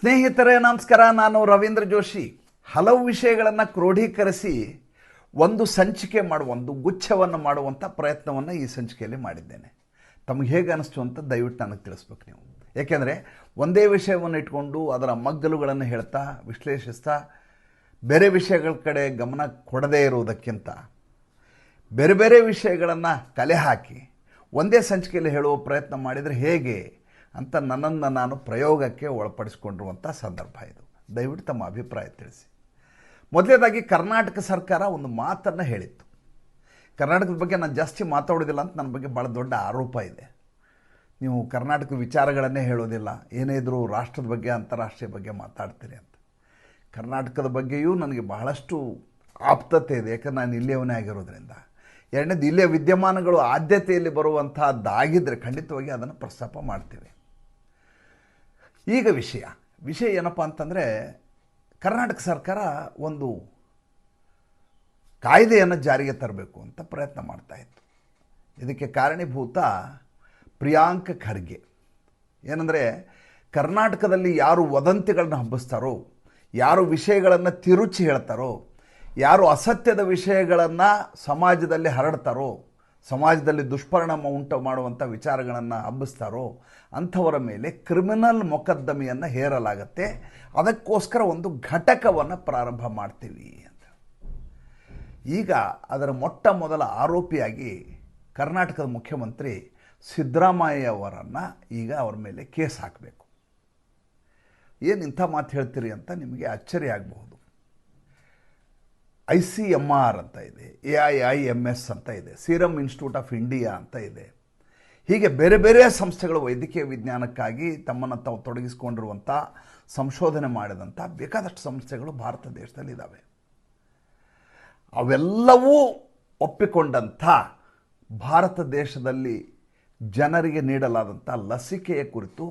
ಸ್ನೇಹಿತರೇ, ನಮಸ್ಕಾರ. ನಾನು ರವೀಂದ್ರ ಜೋಶಿ. ಹಲವು ವಿಷಯಗಳನ್ನು ಕ್ರೋಢೀಕರಿಸಿ ಒಂದು ಸಂಚಿಕೆ ಮಾಡುವ, ಒಂದು ಗುಚ್ಛವನ್ನು ಮಾಡುವಂಥ ಪ್ರಯತ್ನವನ್ನು ಈ ಸಂಚಿಕೆಯಲ್ಲಿ ಮಾಡಿದ್ದೇನೆ. ತಮಗೆ ಹೇಗೆ ಅನಿಸ್ತು ಅಂತ ದಯವಿಟ್ಟು ನನಗೆ ತಿಳಿಸ್ಬೇಕು ನೀವು. ಏಕೆಂದರೆ ಒಂದೇ ವಿಷಯವನ್ನು ಇಟ್ಕೊಂಡು ಅದರ ಮಗ್ಗಲುಗಳನ್ನು ಹೇಳ್ತಾ, ವಿಶ್ಲೇಷಿಸ್ತಾ, ಬೇರೆ ವಿಷಯಗಳ ಕಡೆ ಗಮನ ಕೊಡದೇ ಇರುವುದಕ್ಕಿಂತ ಬೇರೆ ಬೇರೆ ವಿಷಯಗಳನ್ನು ಕಲೆ ಹಾಕಿ, ಒಂದೇ ಸಂಚಿಕೆಯಲ್ಲಿ ಹೇಳುವ ಪ್ರಯತ್ನ ಮಾಡಿದರೆ ಹೇಗೆ ಅಂತ ನನ್ನನ್ನು ನಾನು ಪ್ರಯೋಗಕ್ಕೆ ಒಳಪಡಿಸಿಕೊಂಡಿರುವಂಥ ಸಂದರ್ಭ ಇದು. ದಯವಿಟ್ಟು ತಮ್ಮ ಅಭಿಪ್ರಾಯ ತಿಳಿಸಿ. ಮೊದಲನೇದಾಗಿ ಕರ್ನಾಟಕ ಸರ್ಕಾರ ಒಂದು ಮಾತನ್ನು ಹೇಳಿತ್ತು. ಕರ್ನಾಟಕದ ಬಗ್ಗೆ ನಾನು ಜಾಸ್ತಿ ಮಾತಾಡೋದಿಲ್ಲ ಅಂತ ನನ್ನ ಬಗ್ಗೆ ಭಾಳ ದೊಡ್ಡ ಆರೋಪ ಇದೆ. ನೀವು ಕರ್ನಾಟಕದ ವಿಚಾರಗಳನ್ನೇ ಹೇಳೋದಿಲ್ಲ. ಏನೇ ಇದ್ದರೂ ರಾಷ್ಟ್ರದ ಬಗ್ಗೆ, ಅಂತಾರಾಷ್ಟ್ರೀಯ ಬಗ್ಗೆ ಮಾತಾಡ್ತೀರಿ ಅಂತ. ಕರ್ನಾಟಕದ ಬಗ್ಗೆಯೂ ನನಗೆ ಬಹಳಷ್ಟು ಆಪ್ತತೆ ಇದೆ. ಯಾಕಂದ್ರೆ ನಾನು ಇಲ್ಲಿಯವನೇ ಆಗಿರೋದ್ರಿಂದ. ಎರಡನೇದು, ಇಲ್ಲಿಯ ವಿದ್ಯಮಾನಗಳು ಆದ್ಯತೆಯಲ್ಲಿ ಬರುವಂತಹದ್ದಾಗಿದ್ದರೆ ಖಂಡಿತವಾಗಿ ಅದನ್ನು ಪ್ರಸ್ತಾಪ ಮಾಡ್ತೀವಿ. ಈಗ ವಿಷಯ. ವಿಷಯ ಏನಪ್ಪ ಅಂತಂದರೆ, ಕರ್ನಾಟಕ ಸರ್ಕಾರ ಒಂದು ಕಾಯ್ದೆಯನ್ನು ಜಾರಿಗೆ ತರಬೇಕು ಅಂತ ಪ್ರಯತ್ನ ಮಾಡ್ತಾ ಇತ್ತು. ಇದಕ್ಕೆ ಕಾರಣೀಭೂತ ಪ್ರಿಯಾಂಕ ಖರ್ಗೆ. ಏನಂದರೆ, ಕರ್ನಾಟಕದಲ್ಲಿ ಯಾರು ವದಂತಿಗಳನ್ನು ಹಬ್ಬಿಸ್ತಾರೋ, ಯಾರು ವಿಷಯಗಳನ್ನು ತಿರುಚಿ ಹೇಳ್ತಾರೋ, ಯಾರು ಅಸತ್ಯದ ವಿಷಯಗಳನ್ನು ಸಮಾಜದಲ್ಲಿ ಹರಡ್ತಾರೋ ಸಮಾಜದಲ್ಲಿ ದುಷ್ಪರಿಣಾಮ ಉಂಟು ಮಾಡುವಂಥ ವಿಚಾರಗಳನ್ನು ಹಬ್ಬಿಸ್ತಾರೋ ಅಂಥವರ ಮೇಲೆ ಕ್ರಿಮಿನಲ್ ಮೊಕದ್ದಮೆಯನ್ನು ಹೇರಲಾಗತ್ತೆ. ಅದಕ್ಕೋಸ್ಕರ ಒಂದು ಘಟಕವನ್ನು ಪ್ರಾರಂಭ ಮಾಡ್ತೀವಿ ಅಂತ. ಈಗ ಅದರ ಮೊಟ್ಟ ಮೊದಲ ಆರೋಪಿಯಾಗಿ ಕರ್ನಾಟಕದ ಮುಖ್ಯಮಂತ್ರಿ ಸಿದ್ದರಾಮಯ್ಯ ಅವರನ್ನು ಈಗ ಅವ್ರ ಮೇಲೆ ಕೇಸ್ ಹಾಕಬೇಕು. ಏನು ಇಂಥ ಮಾತು ಹೇಳ್ತೀರಿ ಅಂತ ನಿಮಗೆ ಅಚ್ಚರಿ ಆಗಬಹುದು. ಐ ಸಿ ಎಂ ಆರ್ ಅಂತ ಇದೆ, A I I M S ಅಂತ ಇದೆ, ಸೀರಮ್ ಇನ್ಸ್ಟಿಟ್ಯೂಟ್ ಆಫ್ ಇಂಡಿಯಾ ಅಂತ ಇದೆ. ಹೀಗೆ ಬೇರೆ ಬೇರೆ ಸಂಸ್ಥೆಗಳು ವೈದ್ಯಕೀಯ ವಿಜ್ಞಾನಕ್ಕಾಗಿ ತಮ್ಮನ್ನು ತಾವು ತೊಡಗಿಸಿಕೊಂಡಿರುವಂಥ ಸಂಶೋಧನೆ ಮಾಡಿದಂಥ ಬೇಕಾದಷ್ಟು ಸಂಸ್ಥೆಗಳು ಭಾರತ ದೇಶದಲ್ಲಿ ಇದ್ದಾವೆ ಅವೆಲ್ಲವೂ ಒಪ್ಪಿಕೊಂಡಂಥ ಭಾರತ ದೇಶದಲ್ಲಿ ಜನರಿಗೆ ನೀಡಲಾದಂಥ ಲಸಿಕೆಯ ಕುರಿತು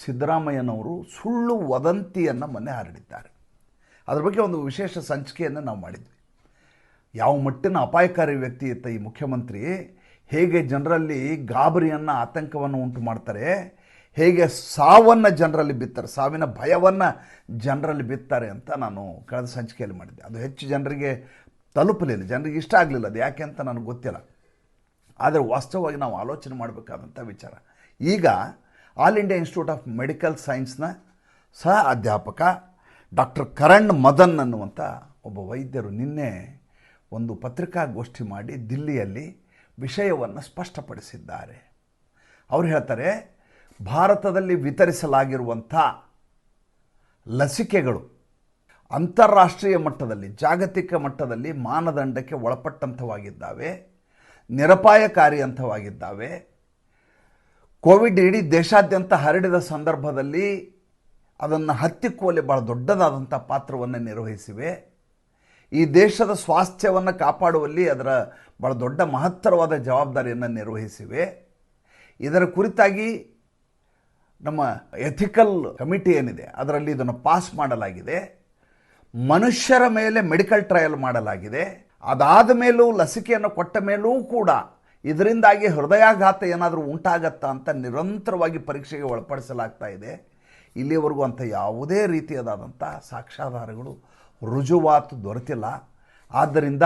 ಸಿದ್ದರಾಮಯ್ಯನವರು ಸುಳ್ಳು ವದಂತಿಯನ್ನು ಮೊನ್ನೆ ಹರಡಿದ್ದಾರೆ. ಅದ್ರ ಬಗ್ಗೆ ಒಂದು ವಿಶೇಷ ಸಂಚಿಕೆಯನ್ನು ನಾವು ಮಾಡಿದ್ವಿ. ಯಾವ ಮಟ್ಟಿನ ಅಪಾಯಕಾರಿ ವ್ಯಕ್ತಿ ಇತ್ತ ಈ ಮುಖ್ಯಮಂತ್ರಿ ಹೇಗೆ ಜನರಲ್ಲಿ ಗಾಬರಿಯನ್ನು, ಆತಂಕವನ್ನು ಉಂಟು ಮಾಡ್ತಾರೆ, ಹೇಗೆ ಸಾವನ್ನು ಜನರಲ್ಲಿ ಬಿತ್ತಾರೆ, ಸಾವಿನ ಭಯವನ್ನು ಜನರಲ್ಲಿ ಬಿತ್ತಾರೆ ಅಂತ ನಾನು ಕಳೆದ ಸಂಚಿಕೆಯಲ್ಲಿ ಮಾಡಿದ್ದೆ. ಅದು ಹೆಚ್ಚು ಜನರಿಗೆ ತಲುಪಲಿಲ್ಲ, ಜನರಿಗೆ ಇಷ್ಟ ಆಗಲಿಲ್ಲ ಅದು. ಯಾಕೆ ಅಂತ ನನಗೆ ಗೊತ್ತಿಲ್ಲ. ಆದರೆ ವಾಸ್ತವವಾಗಿ ನಾವು ಆಲೋಚನೆ ಮಾಡಬೇಕಾದಂಥ ವಿಚಾರ. ಈಗ all India institute of medical ಸೈನ್ಸ್ನ ಸಹ ಅಧ್ಯಾಪಕ ಡಾಕ್ಟರ್ ಕರಣ್ ಮದನ್ ಅನ್ನುವಂಥ ಒಬ್ಬ ವೈದ್ಯರು ನಿನ್ನೆ ಒಂದು ಪತ್ರಿಕಾಗೋಷ್ಠಿ ಮಾಡಿ ದಿಲ್ಲಿಯಲ್ಲಿ ವಿಷಯವನ್ನು ಸ್ಪಷ್ಟಪಡಿಸಿದ್ದಾರೆ. ಅವರು ಹೇಳ್ತಾರೆ, ಭಾರತದಲ್ಲಿ ವಿತರಿಸಲಾಗಿರುವಂಥ ಲಸಿಕೆಗಳು ಅಂತಾರಾಷ್ಟ್ರೀಯ ಮಟ್ಟದಲ್ಲಿ, ಜಾಗತಿಕ ಮಟ್ಟದಲ್ಲಿ ಮಾನದಂಡಕ್ಕೆ ಒಳಪಟ್ಟಂಥವಾಗಿದ್ದಾವೆ, ನಿರಪಾಯಕಾರಿ ಅಂಥವಾಗಿದ್ದಾವೆ. ಕೋವಿಡ್ ಇಡೀ ದೇಶಾದ್ಯಂತ ಹರಡಿದ ಸಂದರ್ಭದಲ್ಲಿ ಅದನ್ನು ಹತ್ತಿಕ್ಕುವಲ್ಲಿ ಭಾಳ ದೊಡ್ಡದಾದಂಥ ಪಾತ್ರವನ್ನು ನಿರ್ವಹಿಸಿವೆ. ಈ ದೇಶದ ಸ್ವಾಸ್ಥ್ಯವನ್ನು ಕಾಪಾಡುವಲ್ಲಿ ಅದರ ಭಾಳ ದೊಡ್ಡ ಮಹತ್ತರವಾದ ಜವಾಬ್ದಾರಿಯನ್ನು ನಿರ್ವಹಿಸಿವೆ. ಇದರ ಕುರಿತಾಗಿ ನಮ್ಮ ಎಥಿಕಲ್ ಕಮಿಟಿ ಏನಿದೆ, ಅದರಲ್ಲಿ ಇದನ್ನು ಪಾಸ್ ಮಾಡಲಾಗಿದೆ. ಮನುಷ್ಯರ ಮೇಲೆ ಮೆಡಿಕಲ್ ಟ್ರಯಲ್ ಮಾಡಲಾಗಿದೆ. ಅದಾದ ಮೇಲೂ, ಲಸಿಕೆಯನ್ನು ಕೊಟ್ಟ ಮೇಲೂ ಕೂಡ ಇದರಿಂದಾಗಿ ಹೃದಯಾಘಾತ ಏನಾದರೂ ಉಂಟಾಗತ್ತಾ ಅಂತ ನಿರಂತರವಾಗಿ ಪರೀಕ್ಷೆಗೆ ಒಳಪಡಿಸಲಾಗ್ತಾ ಇದೆ. ಇಲ್ಲಿವರೆಗೂ ಅಂಥ ಯಾವುದೇ ರೀತಿಯದಾದಂಥ ಸಾಕ್ಷ್ಯಾಧಾರಗಳು ರುಜುವಾತು ದೊರೆತಿಲ್ಲ. ಆದ್ದರಿಂದ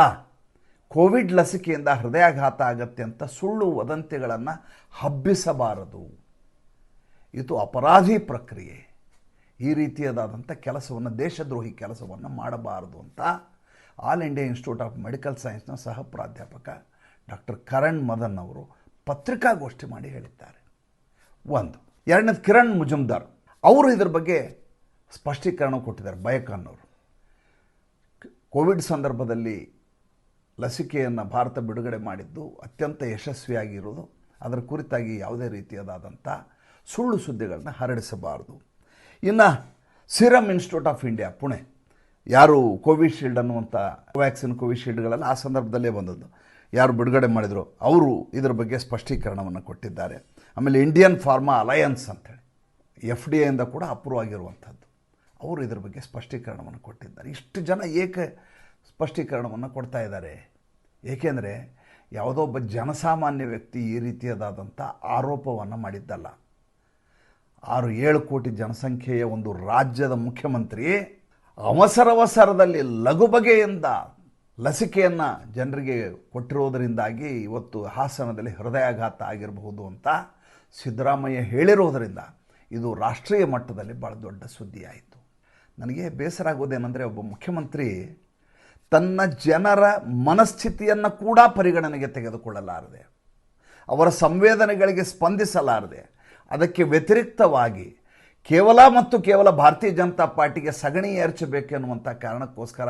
ಕೋವಿಡ್ ಲಸಿಕೆಯಿಂದ ಹೃದಯಾಘಾತ ಆಗತ್ತೆ ಅಂತ ಸುಳ್ಳು ವದಂತಿಗಳನ್ನು ಹಬ್ಬಿಸಬಾರದು. ಇದು ಅಪರಾಧಿ ಪ್ರಕ್ರಿಯೆ. ಈ ರೀತಿಯದಾದಂಥ ಕೆಲಸವನ್ನು, ದೇಶದ್ರೋಹಿ ಕೆಲಸವನ್ನು ಮಾಡಬಾರದು ಅಂತ all India institute of medical ಸೈನ್ಸ್ನ ಸಹ ಪ್ರಾಧ್ಯಾಪಕ ಡಾಕ್ಟರ್ ಕರಣ್ ಮದನ್ ಅವರು ಪತ್ರಿಕಾಗೋಷ್ಠಿ ಮಾಡಿ ಹೇಳಿದ್ದಾರೆ. ಒಂದು. ಎರಡನೇದು ಕಿರಣ್ ಮುಜುಮ್ದಾರ್. ಅವರು ಇದರ ಬಗ್ಗೆ ಸ್ಪಷ್ಟೀಕರಣ ಕೊಟ್ಟಿದ್ದಾರೆ ಬಯಕನ್ನವರು ಕೋವಿಡ್ ಸಂದರ್ಭದಲ್ಲಿ ಲಸಿಕೆಯನ್ನು ಭಾರತ ಬಿಡುಗಡೆ ಮಾಡಿದ್ದು ಅತ್ಯಂತ ಯಶಸ್ವಿಯಾಗಿರೋದು ಅದರ ಕುರಿತಾಗಿ ಯಾವುದೇ ರೀತಿಯದಾದಂಥ ಸುಳ್ಳು ಸುದ್ದಿಗಳನ್ನ ಹರಡಿಸಬಾರದು. ಇನ್ನು serum institute of India, Pune, ಯಾರು ಕೋವಿಶೀಲ್ಡ್ ಅನ್ನುವಂಥ ವ್ಯಾಕ್ಸಿನ್ ಕೋವಿಶೀಲ್ಡ್ಗಳೆಲ್ಲ ಆ ಸಂದರ್ಭದಲ್ಲೇ ಬಂದದ್ದು. ಯಾರು ಬಿಡುಗಡೆ ಮಾಡಿದರು, ಅವರು ಇದರ ಬಗ್ಗೆ ಸ್ಪಷ್ಟೀಕರಣವನ್ನು ಕೊಟ್ಟಿದ್ದಾರೆ. ಆಮೇಲೆ ಇಂಡಿಯನ್ ಫಾರ್ಮಾ ಅಲಯನ್ಸ್ ಅಂತೇಳಿ ಎಫ್ ಡಿ ಎಯಿಂದ ಕೂಡ ಅಪ್ರೂವ್ ಆಗಿರುವಂಥದ್ದು. ಅವರು ಇದರ ಬಗ್ಗೆ ಸ್ಪಷ್ಟೀಕರಣವನ್ನು ಕೊಟ್ಟಿದ್ದಾರೆ. ಇಷ್ಟು ಜನ ಏಕೆ ಸ್ಪಷ್ಟೀಕರಣವನ್ನು ಕೊಡ್ತಾ ಇದ್ದಾರೆ? ಏಕೆಂದರೆ ಯಾವುದೋ ಒಬ್ಬ ಜನಸಾಮಾನ್ಯ ವ್ಯಕ್ತಿ ಈ ರೀತಿಯದಾದಂಥ ಆರೋಪವನ್ನು ಮಾಡಿದ್ದಲ್ಲ. ಆರು ಏಳು ಕೋಟಿ ಜನಸಂಖ್ಯೆಯ ಒಂದು ರಾಜ್ಯದ ಮುಖ್ಯಮಂತ್ರಿ ಅವಸರವಸರದಲ್ಲಿ ಲಘು ಬಗೆಯಿಂದ ಲಸಿಕೆಯನ್ನು ಜನರಿಗೆ ಕೊಟ್ಟಿರೋದರಿಂದಾಗಿ ಇವತ್ತು ಹಾಸನದಲ್ಲಿ ಹೃದಯಾಘಾತ ಆಗಿರಬಹುದು ಅಂತ ಸಿದ್ದರಾಮಯ್ಯ ಹೇಳಿರೋದರಿಂದ ಇದು ರಾಷ್ಟ್ರೀಯ ಮಟ್ಟದಲ್ಲಿ ಭಾಳ ದೊಡ್ಡ ಸುದ್ದಿಯಾಯಿತು. ನನಗೆ ಬೇಸರ ಆಗೋದೇನೆಂದರೆ ಒಬ್ಬ ಮುಖ್ಯಮಂತ್ರಿ ತನ್ನ ಜನರ ಮನಸ್ಥಿತಿಯನ್ನು ಕೂಡ ಪರಿಗಣನೆಗೆ ತೆಗೆದುಕೊಳ್ಳಲಾರದೆ, ಅವರ ಸಂವೇದನೆಗಳಿಗೆ ಸ್ಪಂದಿಸಲಾರದೆ, ಅದಕ್ಕೆ ವ್ಯತಿರಿಕ್ತವಾಗಿ ಕೇವಲ ಮತ್ತು ಕೇವಲ ಭಾರತೀಯ ಜನತಾ ಪಾರ್ಟಿಗೆ ಸಗಣಿ ಏರ್ಚಬೇಕೆನ್ನುವಂಥ ಕಾರಣಕ್ಕೋಸ್ಕರ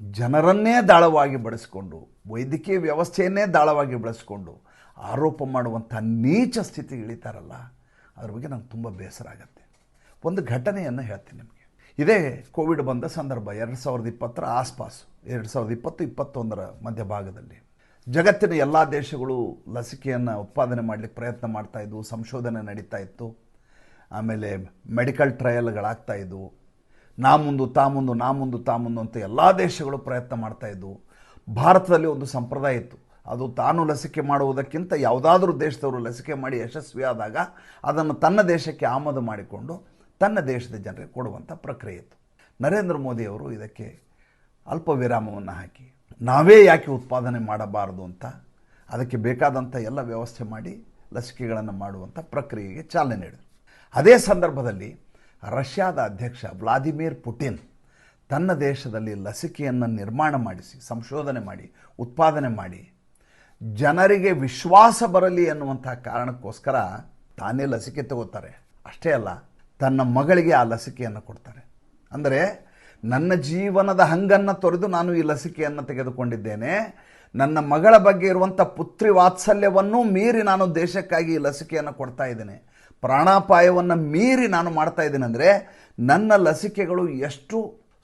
ಜನರನ್ನೇ ದಾಳವಾಗಿ ಬಳಸಿಕೊಂಡು, ವೈದ್ಯಕೀಯ ವ್ಯವಸ್ಥೆಯನ್ನೇ ದಾಳವಾಗಿ ಬಳಸಿಕೊಂಡು ಆರೋಪ ಮಾಡುವಂಥ ನೀಚ ಸ್ಥಿತಿ ಇಳಿತಾರಲ್ಲ ಅದ್ರ ಬಗ್ಗೆ ನಂಗೆ ತುಂಬ ಬೇಸರ ಆಗುತ್ತೆ. ಒಂದು ಘಟನೆಯನ್ನು ಹೇಳ್ತೀನಿ ನಿಮಗೆ. ಇದೇ ಕೋವಿಡ್ ಬಂದ ಸಂದರ್ಭ ಎರಡು ಸಾವಿರದ ಇಪ್ಪತ್ತರ ಆಸ್ಪಾಸು, ಎರಡು ಸಾವಿರದ ಇಪ್ಪತ್ತು, ಇಪ್ಪತ್ತೊಂದರ ಮಧ್ಯಭಾಗದಲ್ಲಿ. ಜಗತ್ತಿನ ಎಲ್ಲ ದೇಶಗಳು ಲಸಿಕೆಯನ್ನು ಉತ್ಪಾದನೆ ಮಾಡಲಿಕ್ಕೆ ಪ್ರಯತ್ನ ಮಾಡ್ತಾಯಿದ್ವು ಸಂಶೋಧನೆ ನಡೀತಾ ಇತ್ತು. ಆಮೇಲೆ ಮೆಡಿಕಲ್ ಟ್ರಯಲ್ಗಳಾಗ್ತಾ ಇದ್ವು. ನಾ ಮುಂದು, ತಾ ಮುಂದು, ನಾ ಮುಂದು, ತಾ ಮುಂದು ಅಂತ ಎಲ್ಲ ದೇಶಗಳು ಪ್ರಯತ್ನ ಮಾಡ್ತಾ ಇದ್ವು. ಭಾರತದಲ್ಲಿ ಒಂದು ಸಂಪ್ರದಾಯ ಇತ್ತು. ಅದು ತಾನು ಲಸಿಕೆ ಮಾಡುವುದಕ್ಕಿಂತ ಯಾವುದಾದ್ರೂ ದೇಶದವರು ಲಸಿಕೆ ಮಾಡಿ ಯಶಸ್ವಿಯಾದಾಗ ಅದನ್ನು ತನ್ನ ದೇಶಕ್ಕೆ ಆಮದು ಮಾಡಿಕೊಂಡು ತನ್ನ ದೇಶದ ಜನರಿಗೆ ಕೊಡುವಂಥ ಪ್ರಕ್ರಿಯೆ ಇತ್ತು. ನರೇಂದ್ರ ಮೋದಿಯವರು ಇದಕ್ಕೆ ಅಲ್ಪ ವಿರಾಮವನ್ನು ಹಾಕಿ, ನಾವೇ ಯಾಕೆ ಉತ್ಪಾದನೆ ಮಾಡಬಾರದು ಅಂತ, ಅದಕ್ಕೆ ಬೇಕಾದಂಥ ಎಲ್ಲ ವ್ಯವಸ್ಥೆ ಮಾಡಿ ಲಸಿಕೆಗಳನ್ನು ಮಾಡುವಂಥ ಪ್ರಕ್ರಿಯೆಗೆ ಚಾಲನೆ ನೀಡಿದರು. ಅದೇ ಸಂದರ್ಭದಲ್ಲಿ ರಷ್ಯಾದ ಅಧ್ಯಕ್ಷ ವ್ಲಾದಿಮಿರ್ ಪುಟಿನ್ ತನ್ನ ದೇಶದಲ್ಲಿ ಲಸಿಕೆಯನ್ನು ನಿರ್ಮಾಣ ಮಾಡಿಸಿ, ಸಂಶೋಧನೆ ಮಾಡಿ, ಉತ್ಪಾದನೆ ಮಾಡಿ ಜನರಿಗೆ ವಿಶ್ವಾಸ ಬರಲಿ ಅನ್ನುವಂಥ ಕಾರಣಕ್ಕೋಸ್ಕರ ತಾನೇ ಲಸಿಕೆ ತಗೋತಾರೆ. ಅಷ್ಟೇ ಅಲ್ಲ, ತನ್ನ ಮಗಳಿಗೆ ಆ ಲಸಿಕೆಯನ್ನು ಕೊಡ್ತಾರೆ. ಅಂದರೆ ನನ್ನ ಜೀವನದ ಹಂಗನ್ನು ತೊರೆದು ನಾನು ಈ ಲಸಿಕೆಯನ್ನು ತೆಗೆದುಕೊಂಡಿದ್ದೇನೆ. ನನ್ನ ಮಗಳ ಬಗ್ಗೆ ಇರುವಂಥ ಪುತ್ರಿ ವಾತ್ಸಲ್ಯವನ್ನು ಮೀರಿ ನಾನು ದೇಶಕ್ಕಾಗಿ ಈ ಲಸಿಕೆಯನ್ನು ಕೊಡ್ತಾ ಇದ್ದೇನೆ. ಪ್ರಾಣಾಪಾಯವನ್ನು ಮೀರಿ ನಾನು ಮಾಡ್ತಾ ಇದ್ದೇನೆ ಅಂದರೆ ನನ್ನ ಲಸಿಕೆಗಳು ಎಷ್ಟು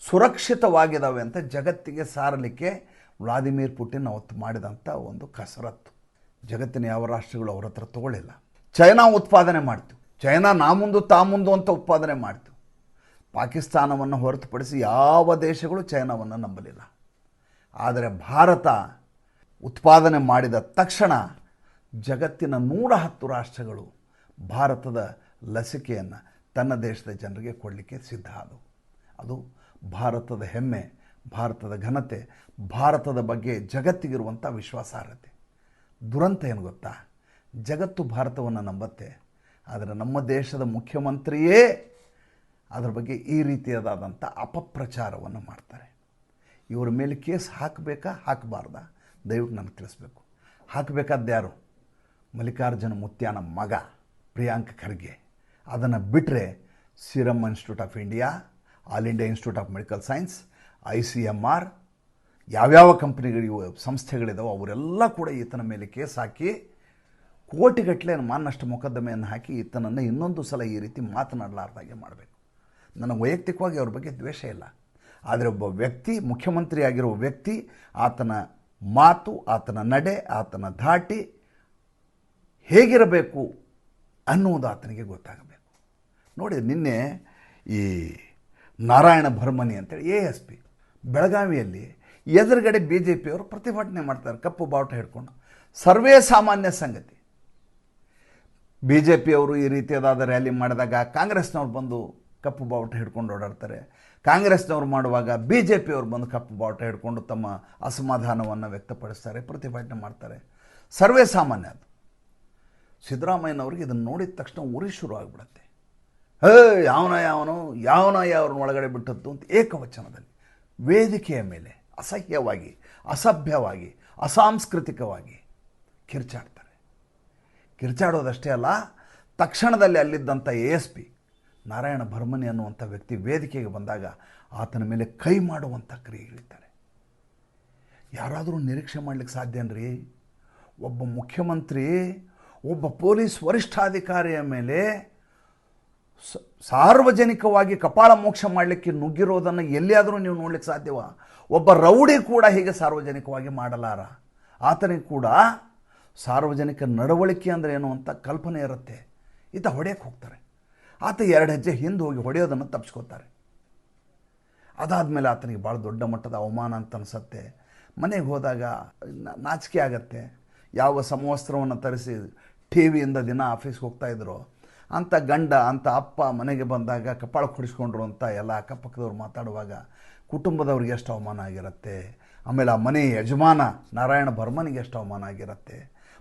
ಸುರಕ್ಷಿತವಾಗಿದ್ದಾವೆ ಅಂತ ಜಗತ್ತಿಗೆ ಸಾರಲಿಕ್ಕೆ ವ್ಲಾದಿಮಿರ್ ಪುಟಿನ್ ಅವತ್ತು ಮಾಡಿದಂಥ ಒಂದು ಕಸರತ್ತು. ಜಗತ್ತಿನ ಯಾವ ರಾಷ್ಟ್ರಗಳು ಅವ್ರ ಹತ್ರ ತಗೊಳ್ಳಿಲ್ಲ. ಚೈನಾ ಉತ್ಪಾದನೆ ಮಾಡ್ತು. ಚೈನಾ ನಾ ಮುಂದು ತಾ ಮುಂದು ಅಂತ ಉತ್ಪಾದನೆ ಮಾಡ್ತು. ಪಾಕಿಸ್ತಾನವನ್ನು ಹೊರತುಪಡಿಸಿ ಯಾವ ದೇಶಗಳು ಚೈನಾವನ್ನು ನಂಬಲಿಲ್ಲ. ಆದರೆ ಭಾರತ ಉತ್ಪಾದನೆ ಮಾಡಿದ ತಕ್ಷಣ ಜಗತ್ತಿನ ನೂರ ಹತ್ತು ರಾಷ್ಟ್ರಗಳು ಭಾರತದ ಲಸಿಕೆಯನ್ನು ತನ್ನ ದೇಶದ ಜನರಿಗೆ ಕೊಡಲಿಕ್ಕೆ ಸಿದ್ಧ ಆದವು. ಅದು ಭಾರತದ ಹೆಮ್ಮೆ. ಭಾರತದ ಘನತೆ, ಭಾರತದ ಬಗ್ಗೆ ಜಗತ್ತಿಗಿರುವಂಥ ವಿಶ್ವಾಸಾರ್ಹತೆ. ದುರಂತ ಏನು ಗೊತ್ತಾ? ಜಗತ್ತು ಭಾರತವನ್ನು ನಂಬತ್ತೆ. ಆದರೆ ನಮ್ಮ ದೇಶದ ಮುಖ್ಯಮಂತ್ರಿಯೇ ಅದರ ಬಗ್ಗೆ ಈ ರೀತಿಯಾದಂಥ ಅಪಪ್ರಚಾರವನ್ನು ಮಾಡ್ತಾರೆ. ಇವರ ಮೇಲೆ ಕೇಸ್ ಹಾಕಬೇಕಾ? ಹಾಕಬಾರ್ದ. ದಯವಿಟ್ಟು ನನಗೆ ತಿಳಿಸ್ಬೇಕು. ಹಾಕಬೇಕಾದ್ದು ಯಾರು? ಮಲ್ಲಿಕಾರ್ಜುನ ಮುತ್ಯಾನ ಮಗ ಪ್ರಿಯಾಂಕ್ ಖರ್ಗೆ. ಅದನ್ನು ಬಿಟ್ಟರೆ serum institute of India, all India institute of medical science I C M R, ಯಾವ್ಯಾವ ಕಂಪ್ನಿಗಳಿವು, ಸಂಸ್ಥೆಗಳಿದಾವೋ ಅವರೆಲ್ಲ ಕೂಡ ಈತನ ಮೇಲೆ ಕೇಸ್ ಹಾಕಿ ಕೋಟಿಗಟ್ಟಲೆ ಮಾನಷ್ಟು ಮೊಕದ್ದಮೆಯನ್ನು ಹಾಕಿ ಈತನನ್ನು ಇನ್ನೊಂದು ಸಲ ಈ ರೀತಿ ಮಾತನಾಡಲಾರ್ದಾಗೆ ಮಾಡಬೇಕು. ನನ್ನ ವೈಯಕ್ತಿಕವಾಗಿ ಅವ್ರ ಬಗ್ಗೆ ದ್ವೇಷ ಇಲ್ಲ. ಆದರೆ ಒಬ್ಬ ವ್ಯಕ್ತಿ ಮುಖ್ಯಮಂತ್ರಿ ಆಗಿರೋ ವ್ಯಕ್ತಿ, ಆತನ ಮಾತು, ಆತನ ನಡೆ, ಆತನ ಧಾಟಿ ಹೇಗಿರಬೇಕು ಅನ್ನುವುದು ಆತನಿಗೆ ಗೊತ್ತಾಗಬೇಕು. ನೋಡಿ, ನಿನ್ನೆ ಈ ನಾರಾಯಣ ಭರ್ಮನಿ ಅಂತೇಳಿ ಎ ಎಸ್ ಪಿ ಬೆಳಗಾವಿಯಲ್ಲಿ ಎದುರುಗಡೆ ಬಿ ಜೆ ಪಿಯವರು ಪ್ರತಿಭಟನೆ ಮಾಡ್ತಾರೆ, ಕಪ್ಪು ಬಾವುಟ ಹಿಡ್ಕೊಂಡು. ಸರ್ವೇ ಸಾಮಾನ್ಯ ಸಂಗತಿ. ಬಿ ಜೆ ಪಿಯವರು ಈ ರೀತಿಯಾದ ರ್ಯಾಲಿ ಮಾಡಿದಾಗ ಕಾಂಗ್ರೆಸ್ನವ್ರು ಬಂದು ಕಪ್ಪು ಬಾವುಟ ಹಿಡ್ಕೊಂಡು ಓಡಾಡ್ತಾರೆ. ಕಾಂಗ್ರೆಸ್ನವ್ರು ಮಾಡುವಾಗ ಬಿ ಜೆ ಪಿಯವರು ಬಂದು ಕಪ್ಪು ಬಾವುಟ ಹಿಡ್ಕೊಂಡು ತಮ್ಮ ಅಸಮಾಧಾನವನ್ನು ವ್ಯಕ್ತಪಡಿಸ್ತಾರೆ, ಪ್ರತಿಭಟನೆ ಮಾಡ್ತಾರೆ. ಸರ್ವೇ ಸಾಮಾನ್ಯ ಅದು. ಸಿದ್ದರಾಮಯ್ಯನವ್ರಿಗೆ ಇದನ್ನು ನೋಡಿದ ತಕ್ಷಣ ಉರಿ ಶುರು ಆಗಿಬಿಡುತ್ತೆ. ಹೇ, ಯಾವನ ಯಾವನು, ಯಾವನ ಯಾವ್ರನ್ನ ಒಳಗಡೆ ಬಿಟ್ಟದ್ದು ಅಂತ ಏಕವಚನದಲ್ಲಿ. ವೇದಿಕೆಯ ಮೇಲೆ ಅಸಹ್ಯವಾಗಿ, ಅಸಭ್ಯವಾಗಿ, ಅಸಾಂಸ್ಕೃತಿಕವಾಗಿ ಕಿರ್ಚಾಡ್ತಾರೆ. ಕಿರ್ಚಾಡೋದಷ್ಟೇ ಅಲ್ಲ, ತಕ್ಷಣದಲ್ಲಿ ಅಲ್ಲಿದ್ದಂಥ A S P Narayana Bharmani ಅನ್ನುವಂಥ ವ್ಯಕ್ತಿ ವೇದಿಕೆಗೆ ಬಂದಾಗ ಆತನ ಮೇಲೆ ಕೈ ಮಾಡುವಂಥ ಇಳಿತಾರೆ ಯಾರಾದರೂ ನಿರೀಕ್ಷೆ ಮಾಡಲಿಕ್ಕೆ ಸಾಧ್ಯನ್ರಿ ಒಬ್ಬ ಮುಖ್ಯಮಂತ್ರಿ, ಒಬ್ಬ ಪೊಲೀಸ್ ವರಿಷ್ಠಾಧಿಕಾರಿಯ ಮೇಲೆ ಸಾರ್ವಜನಿಕವಾಗಿ ಕಪಾಳ ಮೋಕ್ಷ ಮಾಡಲಿಕ್ಕೆ ನುಗ್ಗಿರೋದನ್ನು ಎಲ್ಲಿಯಾದರೂ ನೀವು ನೋಡ್ಲಿಕ್ಕೆ ಸಾಧ್ಯವ? ಒಬ್ಬ ರೌಡಿ ಕೂಡ ಹೀಗೆ ಸಾರ್ವಜನಿಕವಾಗಿ ಮಾಡಲಾರ? ಆತನಿಗೆ ಕೂಡ ಸಾರ್ವಜನಿಕ ನಡವಳಿಕೆ ಅಂದರೆ ಏನು ಅಂತ ಕಲ್ಪನೆ ಇರುತ್ತೆ. ಈತ ಹೊಡೆಯಕ್ಕೆ ಹೋಗ್ತಾರೆ. ಆತ ಎರಡು ಹೆಜ್ಜೆ ಹಿಂದೆ ಹೋಗಿ ಹೊಡೆಯೋದನ್ನು ತಪ್ಪಿಸ್ಕೋತಾರೆ ಅದಾದಮೇಲೆ ಆತನಿಗೆ ಭಾಳ ದೊಡ್ಡ ಮಟ್ಟದ ಅವಮಾನ ಅಂತ ಅನಿಸತ್ತೆ. ಮನೆಗೆ ಹೋದಾಗ ನಾಚಿಕೆ ಆಗತ್ತೆ. ಯಾವ ಸಮವಸ್ತ್ರವನ್ನು ತರಿಸಿ ಟಿ ವಿಯಿಂದ ದಿನ ಆಫೀಸ್ಗೆ ಹೋಗ್ತಾ ಇದ್ರು. ಅಂಥ ಗಂಡ ಅಂಥ ಅಪ್ಪ ಮನೆಗೆ ಬಂದಾಗ ಕಪಾಳ ಕೊಡಿಸ್ಕೊಂಡ್ರು ಅಂತ ಎಲ್ಲ ಅಕ್ಕಪಕ್ಕದವ್ರು ಮಾತಾಡುವಾಗ ಕುಟುಂಬದವ್ರಿಗೆ ಎಷ್ಟು ಅವಮಾನ ಆಗಿರುತ್ತೆ? ಆಮೇಲೆ ಆ ಮನೆ ಯಜಮಾನ ನಾರಾಯಣ ಬರ್ಮನಿಗೆ ಎಷ್ಟು ಅವಮಾನ ಆಗಿರುತ್ತೆ?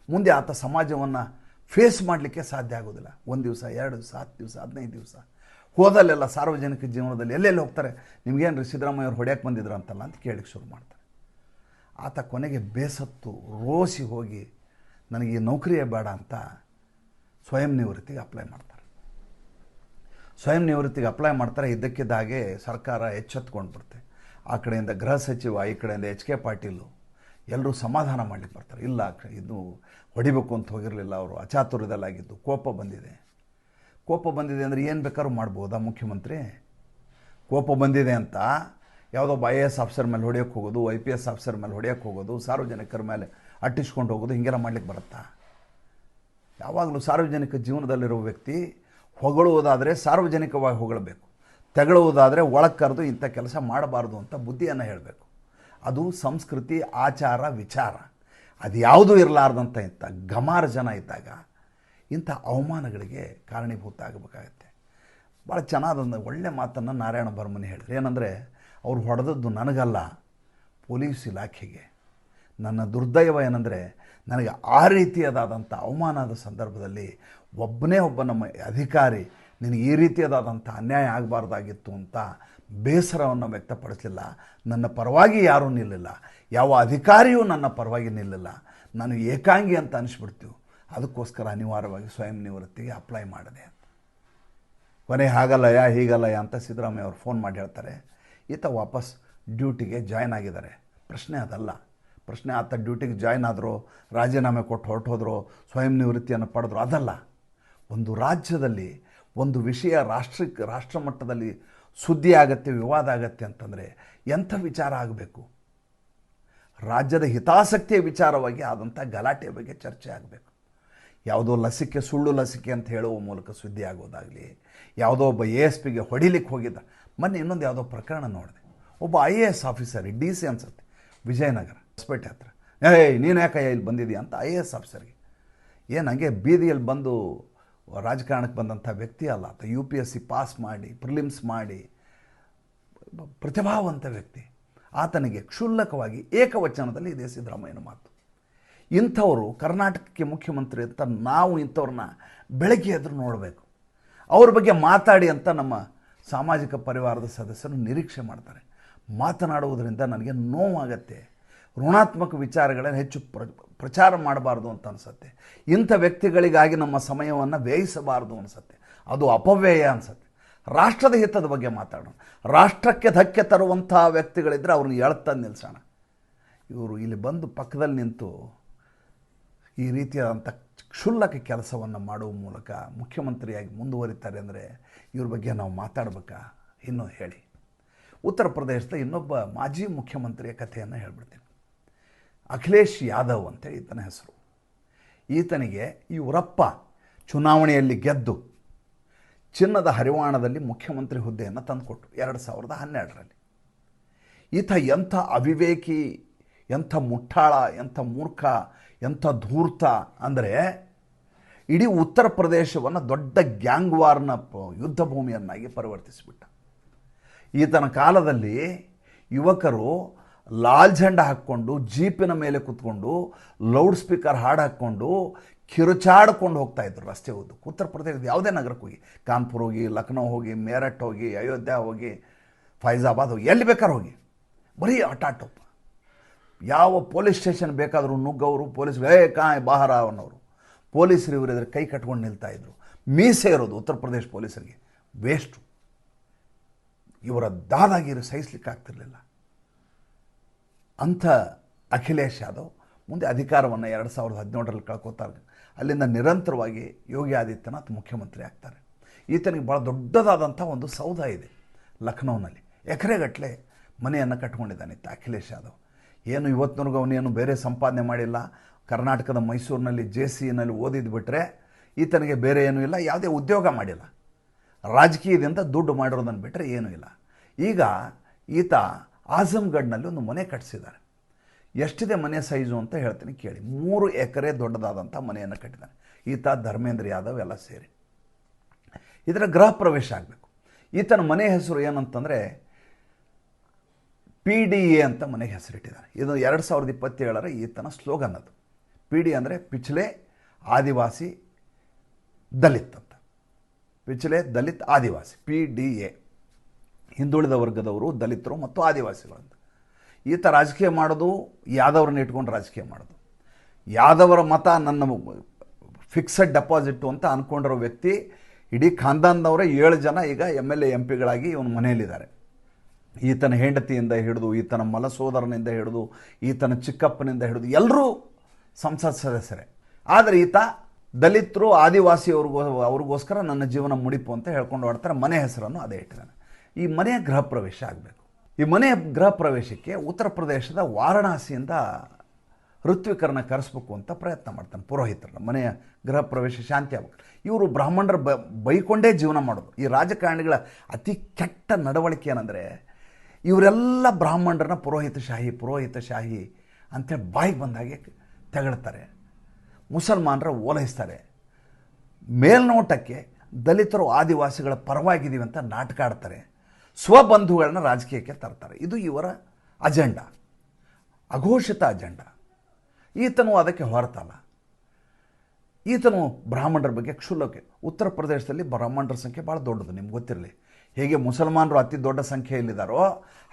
ಮುಂದೆ ಆತ ಸಮಾಜವನ್ನು ಫೇಸ್ ಮಾಡಲಿಕ್ಕೆ ಸಾಧ್ಯ ಆಗೋದಿಲ್ಲ. ಒಂದು ದಿವಸ, ಎರಡು ದಿವಸ, ಹತ್ತು ದಿವಸ, ಹದಿನೈದು ದಿವಸ. ಹೋದಲ್ಲೆಲ್ಲ ಸಾರ್ವಜನಿಕ ಜೀವನದಲ್ಲಿ ಎಲ್ಲೆಲ್ಲಿ ಹೋಗ್ತಾರೆ? ನಿಮ್ಗೇನು ಸಿದ್ದರಾಮಯ್ಯವ್ರು ಹೊಡ್ಯಕ್ಕೆ ಬಂದಿದ್ರು ಅಂತಲ್ಲ ಅಂತ ಕೇಳಿಕ್ಕೆ ಶುರು ಮಾಡ್ತಾರೆ. ಆತ ಕೊನೆಗೆ ಬೇಸತ್ತು ರೋಸಿ ಹೋಗಿ, ನನಗೆ ಈ ನೌಕರಿಯೇ ಬೇಡ ಅಂತ ಸ್ವಯಂ ನಿವೃತ್ತಿಗೆ ಅಪ್ಲೈ ಮಾಡ್ತಾರೆ. ಸ್ವಯಂ ನಿವೃತ್ತಿಗೆ ಅಪ್ಲೈ ಮಾಡ್ತಾರೆ ಇದ್ದಕ್ಕಿದ್ದಾಗೆ ಸರ್ಕಾರ ಎಚ್ಚೆತ್ಕೊಂಡು ಬಿಡುತ್ತೆ ಆ ಕಡೆಯಿಂದ ಗೃಹ ಸಚಿವ, ಈ ಕಡೆಯಿಂದ ಎಚ್ ಕೆ ಪಾಟೀಲು ಎಲ್ಲರೂ ಸಮಾಧಾನ ಮಾಡಲಿಕ್ಕೆ ಬರ್ತಾರೆ. ಇಲ್ಲ, ಇದು ಹೊಡಿಬೇಕು ಅಂತ ಹೋಗಿರಲಿಲ್ಲ ಅವರು, ಅಚಾತುರ್ಯದಲ್ಲಾಗಿದ್ದು, ಕೋಪ ಬಂದಿದೆ. ಕೋಪ ಬಂದಿದೆ ಅಂದರೆ ಏನು ಬೇಕಾದ್ರೂ ಮಾಡ್ಬೋದಾ ಮುಖ್ಯಮಂತ್ರಿ? ಕೋಪ ಬಂದಿದೆ ಅಂತ ಯಾವುದೋ ಐ ಎ ಎಸ್ ಆಫೀಸರ್ ಮೇಲೆ ಹೊಡೆಯೋಕ್ಕೆ ಹೋಗೋದು ಐ ಪಿ ಎಸ್ ಆಫೀಸರ್ ಮೇಲೆ ಹೊಡೆಯೋಕ್ಕೆ ಹೋಗೋದು, ಸಾರ್ವಜನಿಕರ ಮೇಲೆ ಅಟ್ಟಿಸ್ಕೊಂಡು ಹೋಗೋದು, ಹೀಗೆಲ್ಲ ಮಾಡ್ಲಿಕ್ಕೆ ಬರುತ್ತಾ? ಯಾವಾಗಲೂ ಸಾರ್ವಜನಿಕ ಜೀವನದಲ್ಲಿರುವ ವ್ಯಕ್ತಿ ಹೊಗಳುವುದಾದರೆ ಸಾರ್ವಜನಿಕವಾಗಿ ಹೊಗಳಬೇಕು. ತೆಗಳುವುದಾದರೆ ಒಳಗೆ ಕರೆದು ಇಂಥ ಕೆಲಸ ಮಾಡಬಾರ್ದು ಅಂತ ಬುದ್ಧಿಯನ್ನು ಹೇಳಬೇಕು. ಅದು ಸಂಸ್ಕೃತಿ, ಆಚಾರ, ವಿಚಾರ. ಅದು ಯಾವುದೂ ಇರಲಾರ್ದಂಥ ಇಂಥ ಗಮಾರ ಜನ ಇದ್ದಾಗ ಇಂಥ ಅವಮಾನಗಳಿಗೆ ಕಾರಣೀಭೂತ ಆಗಬೇಕಾಗತ್ತೆ ಭಾಳ ಚೆನ್ನಾದೊಂದು ಒಳ್ಳೆ ಮಾತನ್ನು ನಾರಾಯಣ ಬರ್ಮನಿ ಹೇಳಿದ್ರು. ಏನಂದರೆ, ಅವ್ರು ಹೊಡೆದದ್ದು ನನಗಲ್ಲ, ಪೊಲೀಸ್ ಇಲಾಖೆಗೆ. ನನ್ನ ದುರ್ದೈವ ಏನಂದರೆ ನನಗೆ ಆ ರೀತಿಯಾದಂಥ ಅವಮಾನದ ಸಂದರ್ಭದಲ್ಲಿ ಒಬ್ಬನೇ ಒಬ್ಬ ನಮ್ಮ ಅಧಿಕಾರಿ ನಿನಗೆ ಈ ರೀತಿಯಾದಂಥ ಅನ್ಯಾಯ ಆಗಬಾರ್ದಾಗಿತ್ತು ಅಂತ ಬೇಸರವನ್ನು ವ್ಯಕ್ತಪಡಿಸಲಿಲ್ಲ. ನನ್ನ ಪರವಾಗಿ ಯಾರೂ ನಿಲ್ಲಿಲ್ಲ. ಯಾವ ಅಧಿಕಾರಿಯೂ ನನ್ನ ಪರವಾಗಿ ನಿಲ್ಲಿಲ್ಲ. ನಾನು ಏಕಾಂಗಿ ಅಂತ ಅನಿಸ್ಬಿಡ್ತೀವಿ. ಅದಕ್ಕೋಸ್ಕರ ಅನಿವಾರ್ಯವಾಗಿ ಸ್ವಯಂ ನಿವೃತ್ತಿಗೆ ಅಪ್ಲೈ ಮಾಡಿದೆ ಅಂತ. ಕೊನೆ ಹಾಗಲ್ಲಯ ಹೀಗಲ್ಲಯ್ಯ ಅಂತ ಸಿದ್ದರಾಮಯ್ಯ ಅವರು ಫೋನ್ ಮಾಡಿ ಹೇಳ್ತಾರೆ. ಈತ ವಾಪಸ್ ಡ್ಯೂಟಿಗೆ ಜಾಯ್ನ್ ಆಗಿದ್ದಾರೆ. ಪ್ರಶ್ನೆ ಅದಲ್ಲ. ಪ್ರಶ್ನೆ ಆತ ಡ್ಯೂಟಿಗೆ ಜಾಯ್ನ್ ಆದರೂ, ರಾಜೀನಾಮೆ ಕೊಟ್ಟು ಹೊರಟೋದ್ರು, ಸ್ವಯಂ ನಿವೃತ್ತಿಯನ್ನು ಪಡೆದ್ರು, ಅದಲ್ಲ. ಒಂದು ರಾಜ್ಯದಲ್ಲಿ ಒಂದು ವಿಷಯ ರಾಷ್ಟ್ರಕ್ಕೆ ರಾಷ್ಟ್ರ ಮಟ್ಟದಲ್ಲಿ ಸುದ್ದಿ ಆಗತ್ತೆ, ವಿವಾದ ಆಗತ್ತೆ ಅಂತಂದರೆ ಎಂಥ ವಿಚಾರ ಆಗಬೇಕು? ರಾಜ್ಯದ ಹಿತಾಸಕ್ತಿಯ ವಿಚಾರವಾಗಿ ಆದಂಥ ಗಲಾಟೆ ಬಗ್ಗೆ ಚರ್ಚೆ ಆಗಬೇಕು. ಯಾವುದೋ ಲಸಿಕೆ, ಸುಳ್ಳು ಲಸಿಕೆ ಅಂತ ಹೇಳುವ ಮೂಲಕ ಸುದ್ದಿ ಆಗೋದಾಗಲಿ, ಯಾವುದೋ ಒಬ್ಬ ಎ ಎಸ್ ಪಿಗೆ ಹೊಡಿಲಿಕ್ಕೆ ಹೋಗಿದ್ದ. ಮೊನ್ನೆ ಇನ್ನೊಂದು ಯಾವುದೋ ಪ್ರಕರಣ ನೋಡಿದೆ. ಒಬ್ಬ I A S officer, D C ಅನ್ಸುತ್ತೆ, ವಿಜಯನಗರ. ಹೊಸಪೇಟೆ ಹತ್ರ. ಏಯ್, ನೀನು ಯಾಕಯ್ಯ ಇಲ್ಲಿ ಬಂದಿದ್ದೀಯ ಅಂತ ಐ ಎ ಎಸ್ ಆಫೀಸರ್ಗೆ ಏನು ಹಂಗೆ ಬೀದಿಯಲ್ಲಿ ಬಂದು ರಾಜಕಾರಣಕ್ಕೆ ಬಂದಂಥ ವ್ಯಕ್ತಿ ಅಲ್ಲ ಆತ. U P S C pass ಮಾಡಿ ಪ್ರಿಲಿಮ್ಸ್ ಮಾಡಿ, ಪ್ರತಿಭಾವಂತ ವ್ಯಕ್ತಿ. ಆತನಿಗೆ ಕ್ಷುಲ್ಲಕವಾಗಿ ಏಕವಚನದಲ್ಲಿ ಇದೇ ಸಿದ್ದರಾಮಯ್ಯನ ಮಾತು. ಇಂಥವರು ಕರ್ನಾಟಕಕ್ಕೆ ಮುಖ್ಯಮಂತ್ರಿ ಅಂತ ನಾವು ಇಂಥವ್ರನ್ನ ಬೆಳಗ್ಗೆ ಎದುರು ನೋಡಬೇಕು. ಅವ್ರ ಬಗ್ಗೆ ಮಾತಾಡಿ ಅಂತ ನಮ್ಮ ಸಾಮಾಜಿಕ ಪರಿವಾರದ ಸದಸ್ಯರು ನಿರೀಕ್ಷೆ ಮಾಡ್ತಾರೆ. ಮಾತನಾಡುವುದರಿಂದ ನನಗೆ ನೋವಾಗತ್ತೆ. ಋಣಾತ್ಮಕ ವಿಚಾರಗಳನ್ನು ಹೆಚ್ಚು ಪ್ರ, ಪ್ರಚಾರ ಮಾಡಬಾರ್ದು ಅಂತ ಅನಿಸುತ್ತೆ. ಇಂಥ ವ್ಯಕ್ತಿಗಳಿಗಾಗಿ ನಮ್ಮ ಸಮಯವನ್ನು ವ್ಯಯಿಸಬಾರ್ದು ಅನಿಸುತ್ತೆ. ಅದು ಅಪವ್ಯಯ ಅನಿಸುತ್ತೆ. ರಾಷ್ಟ್ರದ ಹಿತದ ಬಗ್ಗೆ ಮಾತಾಡೋಣ. ರಾಷ್ಟ್ರಕ್ಕೆ ಧಕ್ಕೆ ತರುವಂಥ ವ್ಯಕ್ತಿಗಳಿದ್ದರೆ ಅವ್ರನ್ನ ಎಳ್ತಾ ನಿಲ್ಲಿಸೋಣ ಇವರು ಇಲ್ಲಿ ಬಂದು ಪಕ್ಕದಲ್ಲಿ ನಿಂತು ಈ ರೀತಿಯಾದಂಥ ಕ್ಷುಲ್ಲಕ ಕೆಲಸವನ್ನು ಮಾಡುವ ಮೂಲಕ ಮುಖ್ಯಮಂತ್ರಿಯಾಗಿ ಮುಂದುವರಿತಾರೆ ಅಂದರೆ ಇವ್ರ ಬಗ್ಗೆ ನಾವು ಮಾತಾಡ್ಬೇಕಾ? ಇನ್ನೂ ಹೇಳಿ. ಉತ್ತರ ಪ್ರದೇಶದ ಇನ್ನೊಬ್ಬ ಮಾಜಿ ಮುಖ್ಯಮಂತ್ರಿಯ ಕಥೆಯನ್ನು ಹೇಳ್ಬಿಡ್ತೀನಿ. ಅಖಿಲೇಶ್ ಯಾದವ್ ಅಂತೇಳಿ ಈತನ ಹೆಸರು. ಈತನಿಗೆ ಇವರಪ್ಪ ಚುನಾವಣೆಯಲ್ಲಿ ಗೆದ್ದು ಚಿನ್ನದ ಹರಿವಾಣದಲ್ಲಿ ಮುಖ್ಯಮಂತ್ರಿ ಹುದ್ದೆಯನ್ನು ತಂದುಕೊಟ್ಟು ಎರಡು ಸಾವಿರದ ಹನ್ನೆರಡರಲ್ಲಿ. ಈತ ಎಂಥ ಅವಿವೇಕಿ, ಎಂಥ ಮುಟ್ಟಾಳ, ಎಂಥ ಮೂರ್ಖ, ಎಂಥ ಧೂರ್ತ ಅಂದರೆ ಇಡೀ ಉತ್ತರ ಪ್ರದೇಶವನ್ನು ದೊಡ್ಡ ಗ್ಯಾಂಗ್ ವಾರ್ನ ಯುದ್ಧ ಭೂಮಿಯನ್ನಾಗಿ ಪರಿವರ್ತಿಸಿಬಿಟ್ಟ. ಈತನ ಕಾಲದಲ್ಲಿ ಯುವಕರು ಲಾಲ್ ಝಂಡ ಹಾಕ್ಕೊಂಡು, ಜೀಪಿನ ಮೇಲೆ ಕೂತ್ಕೊಂಡು, ಲೌಡ್ ಸ್ಪೀಕರ್ ಹಾಡು ಹಾಕ್ಕೊಂಡು, ಕಿರುಚಾಡ್ಕೊಂಡು ಹೋಗ್ತಾ ಇದ್ರು ರಸ್ತೆ ಹೋದ್ರು ಉತ್ತರ ಪ್ರದೇಶದ ಯಾವುದೇ ನಗರಕ್ಕೆ ಹೋಗಿ, ಕಾನ್ಪುರ್ ಹೋಗಿ, ಲಕ್ನೋ ಹೋಗಿ, ಮೇರಠ್ ಹೋಗಿ, ಅಯೋಧ್ಯ ಹೋಗಿ ಫೈಜಾಬಾದ್ ಹೋಗಿ, ಎಲ್ಲಿ ಬೇಕಾದ್ರೂ ಹೋಗಿ. ಬರೀ ಆಟಾಟೋಪ ಯಾವ ಪೊಲೀಸ್ ಸ್ಟೇಷನ್ ಬೇಕಾದರೂ ನುಗ್ಗವರು, ಪೊಲೀಸ್ ಏ ಕಾಯ್ ಬಾಹರ ಅನ್ನೋರು. ಪೊಲೀಸರು ಇವರಿದ್ರೆ ಕೈ ಕಟ್ಕೊಂಡು ನಿಲ್ತಾ ಇದ್ರು. ಮೀಸೆ ಇರೋದು ಉತ್ತರ ಪ್ರದೇಶ ಪೊಲೀಸರಿಗೆ. ವೇಸ್ಟು ಇವರ ದಾದಾಗಿರು ಸಹಿಸ್ಲಿಕ್ಕೆ ಆಗ್ತಿರ್ಲಿಲ್ಲ. ಅಂಥ ಅಖಿಲೇಶ್ ಯಾದವ್ ಮುಂದೆ ಅಧಿಕಾರವನ್ನು ಎರಡು ಸಾವಿರದ ಹದಿನೇಳರಲ್ಲಿ ಕಳ್ಕೊತಾರೆ. ಅಲ್ಲಿಂದ ನಿರಂತರವಾಗಿ ಯೋಗಿ ಆದಿತ್ಯನಾಥ್ ಮುಖ್ಯಮಂತ್ರಿ ಆಗ್ತಾರೆ. ಈತನಿಗೆ ಭಾಳ ದೊಡ್ಡದಾದಂಥ ಒಂದು ಸೌಧ ಇದೆ ಲಖನೌನಲ್ಲಿ. ಎಕರೆಗಟ್ಟಲೆ ಮನೆಯನ್ನು ಕಟ್ಕೊಂಡಿದ್ದಾನೆ ಇತ್ತ ಅಖಿಲೇಶ್ ಯಾದವ್. ಏನು ಇವತ್ತಿನವರೆಗೂ ಅವನೇನು ಬೇರೆ ಸಂಪಾದನೆ ಮಾಡಿಲ್ಲ. ಕರ್ನಾಟಕದ ಮೈಸೂರಿನಲ್ಲಿ ಜೆ ಸಿನಲ್ಲಿ ಓದಿದ್ದು ಬಿಟ್ಟರೆ ಈತನಿಗೆ ಬೇರೆ ಏನೂ ಇಲ್ಲ, ಯಾವುದೇ ಉದ್ಯೋಗ ಮಾಡಿಲ್ಲ. ರಾಜಕೀಯದಿಂದ ದುಡ್ಡು ಮಾಡಿರೋದನ್ನು ಬಿಟ್ಟರೆ ಏನೂ ಇಲ್ಲ. ಈಗ ಈತ ಆಜಮ್ಗಢ್ನಲ್ಲಿ ಒಂದು ಮನೆ ಕಟ್ಟಿಸಿದ್ದಾರೆ ಎಷ್ಟಿದೆ ಮನೆ ಸೈಜು ಅಂತ ಹೇಳ್ತೀನಿ ಕೇಳಿ. ಮೂರು ಎಕರೆ ದೊಡ್ಡದಾದಂಥ ಮನೆಯನ್ನು ಕಟ್ಟಿದ್ದಾನೆ ಈತ ಧರ್ಮೇಂದ್ರ ಯಾದವ್ ಎಲ್ಲ ಸೇರಿ. ಇದರ ಗೃಹ ಪ್ರವೇಶ ಆಗಬೇಕು. ಈತನ ಮನೆ ಹೆಸರು ಏನಂತಂದರೆ ಪಿ ಡಿ ಎ ಅಂತ ಮನೆಗೆ ಹೆಸರಿಟ್ಟಿದ್ದಾರೆ. ಇದು ಎರಡು ಸಾವಿರದ ಇಪ್ಪತ್ತೇಳರ ಈತನ ಸ್ಲೋಗನ್ ಅದು. ಪಿ ಡಿ ಅಂದರೆ ಪಿಚ್ಲೆ ಆದಿವಾಸಿ ದಲಿತ್ ಅಂತ. ಪಿಚ್ಲೆ Dalit Adivasi, P D A. ಹಿಂದುಳಿದ ವರ್ಗದವರು, ದಲಿತರು ಮತ್ತು ಆದಿವಾಸಿಗಳು ಅಂತ ಈತ ರಾಜಕೀಯ ಮಾಡೋದು ಯಾದವ್ರನ್ನ ಇಟ್ಕೊಂಡು ರಾಜಕೀಯ ಮಾಡೋದು. ಯಾದವರ ಮತ ನನ್ನ ಫಿಕ್ಸೆಡ್ ಡೆಪಾಸಿಟ್ಟು ಅಂತ ಅಂದ್ಕೊಂಡಿರೋ ವ್ಯಕ್ತಿ, ಇಡೀ ಖಾನ್ದಾನ್ದವರೇ ಏಳು ಜನ ಈಗ ಎಂ ಎಲ್ ಎ ಎಂ ಪಿಗಳಾಗಿ ಇವನು ಮನೆಯಲ್ಲಿದ್ದಾರೆ. ಈತನ ಹೆಂಡತಿಯಿಂದ ಹಿಡಿದು, ಈತನ ಮಲಸೋದರನಿಂದ ಹಿಡಿದು, ಈತನ ಚಿಕ್ಕಪ್ಪನಿಂದ ಹಿಡಿದು ಎಲ್ಲರೂ ಸಂಸತ್ ಸದಸ್ಯರೇ. ಆದರೆ ಈತ ದಲಿತರು, ಆದಿವಾಸಿಯವ್ರಿಗೋ, ಅವ್ರಿಗೋಸ್ಕರ ನನ್ನ ಜೀವನ ಮುಡಿಪು ಅಂತ ಹೇಳ್ಕೊಂಡು ಆಡ್ತಾರೆ ಮನೆ ಹೆಸರನ್ನು ಅದೇ ಇಟ್ಟಿದ್ದಾನೆ. ಈ ಮನೆಯ ಗೃಹ ಪ್ರವೇಶ ಆಗಬೇಕು. ಈ ಮನೆಯ ಗೃಹ ಪ್ರವೇಶಕ್ಕೆ ಉತ್ತರ ಪ್ರದೇಶದ ವಾರಣಾಸಿಯಿಂದ ಋತ್ವಿಕರನ್ನ ಕರೆಸ್ಬೇಕು ಅಂತ ಪ್ರಯತ್ನ ಮಾಡ್ತಾನೆ ಪುರೋಹಿತರನ್ನ. ಮನೆಯ ಗೃಹ ಪ್ರವೇಶ ಶಾಂತಿ ಆಗ್ಬೇಕು. ಇವರು ಬ್ರಾಹ್ಮಣರ ಬೈಕೊಂಡೇ ಜೀವನ ಮಾಡೋದು. ಈ ರಾಜಕಾರಣಿಗಳ ಅತಿ ಕೆಟ್ಟ ನಡವಳಿಕೆ ಏನಂದರೆ, ಇವರೆಲ್ಲ ಬ್ರಾಹ್ಮಣರನ್ನ ಪೂಜಿತ ಶಾಹಿ ಅಂತೇಳಿ ಬಾಯಿಗೆ ಬಂದಾಗೆ ತೆಗಳ್ತಾರೆ. ಮುಸಲ್ಮಾನರ ಓಲೈಸ್ತಾರೆ. ಮೇಲ್ನೋಟಕ್ಕೆ ದಲಿತರು ಆದಿವಾಸಿಗಳ ಪರವಾಗಿದ್ದೀವಿ ಅಂತ ನಾಟಕ ಆಡ್ತಾರೆ. ಸ್ವಬಂಧುಗಳನ್ನ ರಾಜಕೀಯಕ್ಕೆ ತರ್ತಾರೆ. ಇದು ಇವರ ಅಜೆಂಡಾ. ಅಘೋಷಿತ ಅಜೆಂಡಾ. ಈತನು ಅದಕ್ಕೆ ಹೊರತಲ್ಲ. ಈತನು ಬ್ರಾಹ್ಮಣರ ಬಗ್ಗೆ ಕ್ಷುಲ್ಲಕ್ಕೆ ಉತ್ತರ ಪ್ರದೇಶದಲ್ಲಿ ಬ್ರಾಹ್ಮಣರ ಸಂಖ್ಯೆ ಭಾಳ ದೊಡ್ಡದು, ನಿಮ್ಗೆ ಗೊತ್ತಿರಲಿ. ಹೇಗೆ ಮುಸಲ್ಮಾನರು ಅತಿ ದೊಡ್ಡ ಸಂಖ್ಯೆಯಲ್ಲಿದ್ದಾರೋ,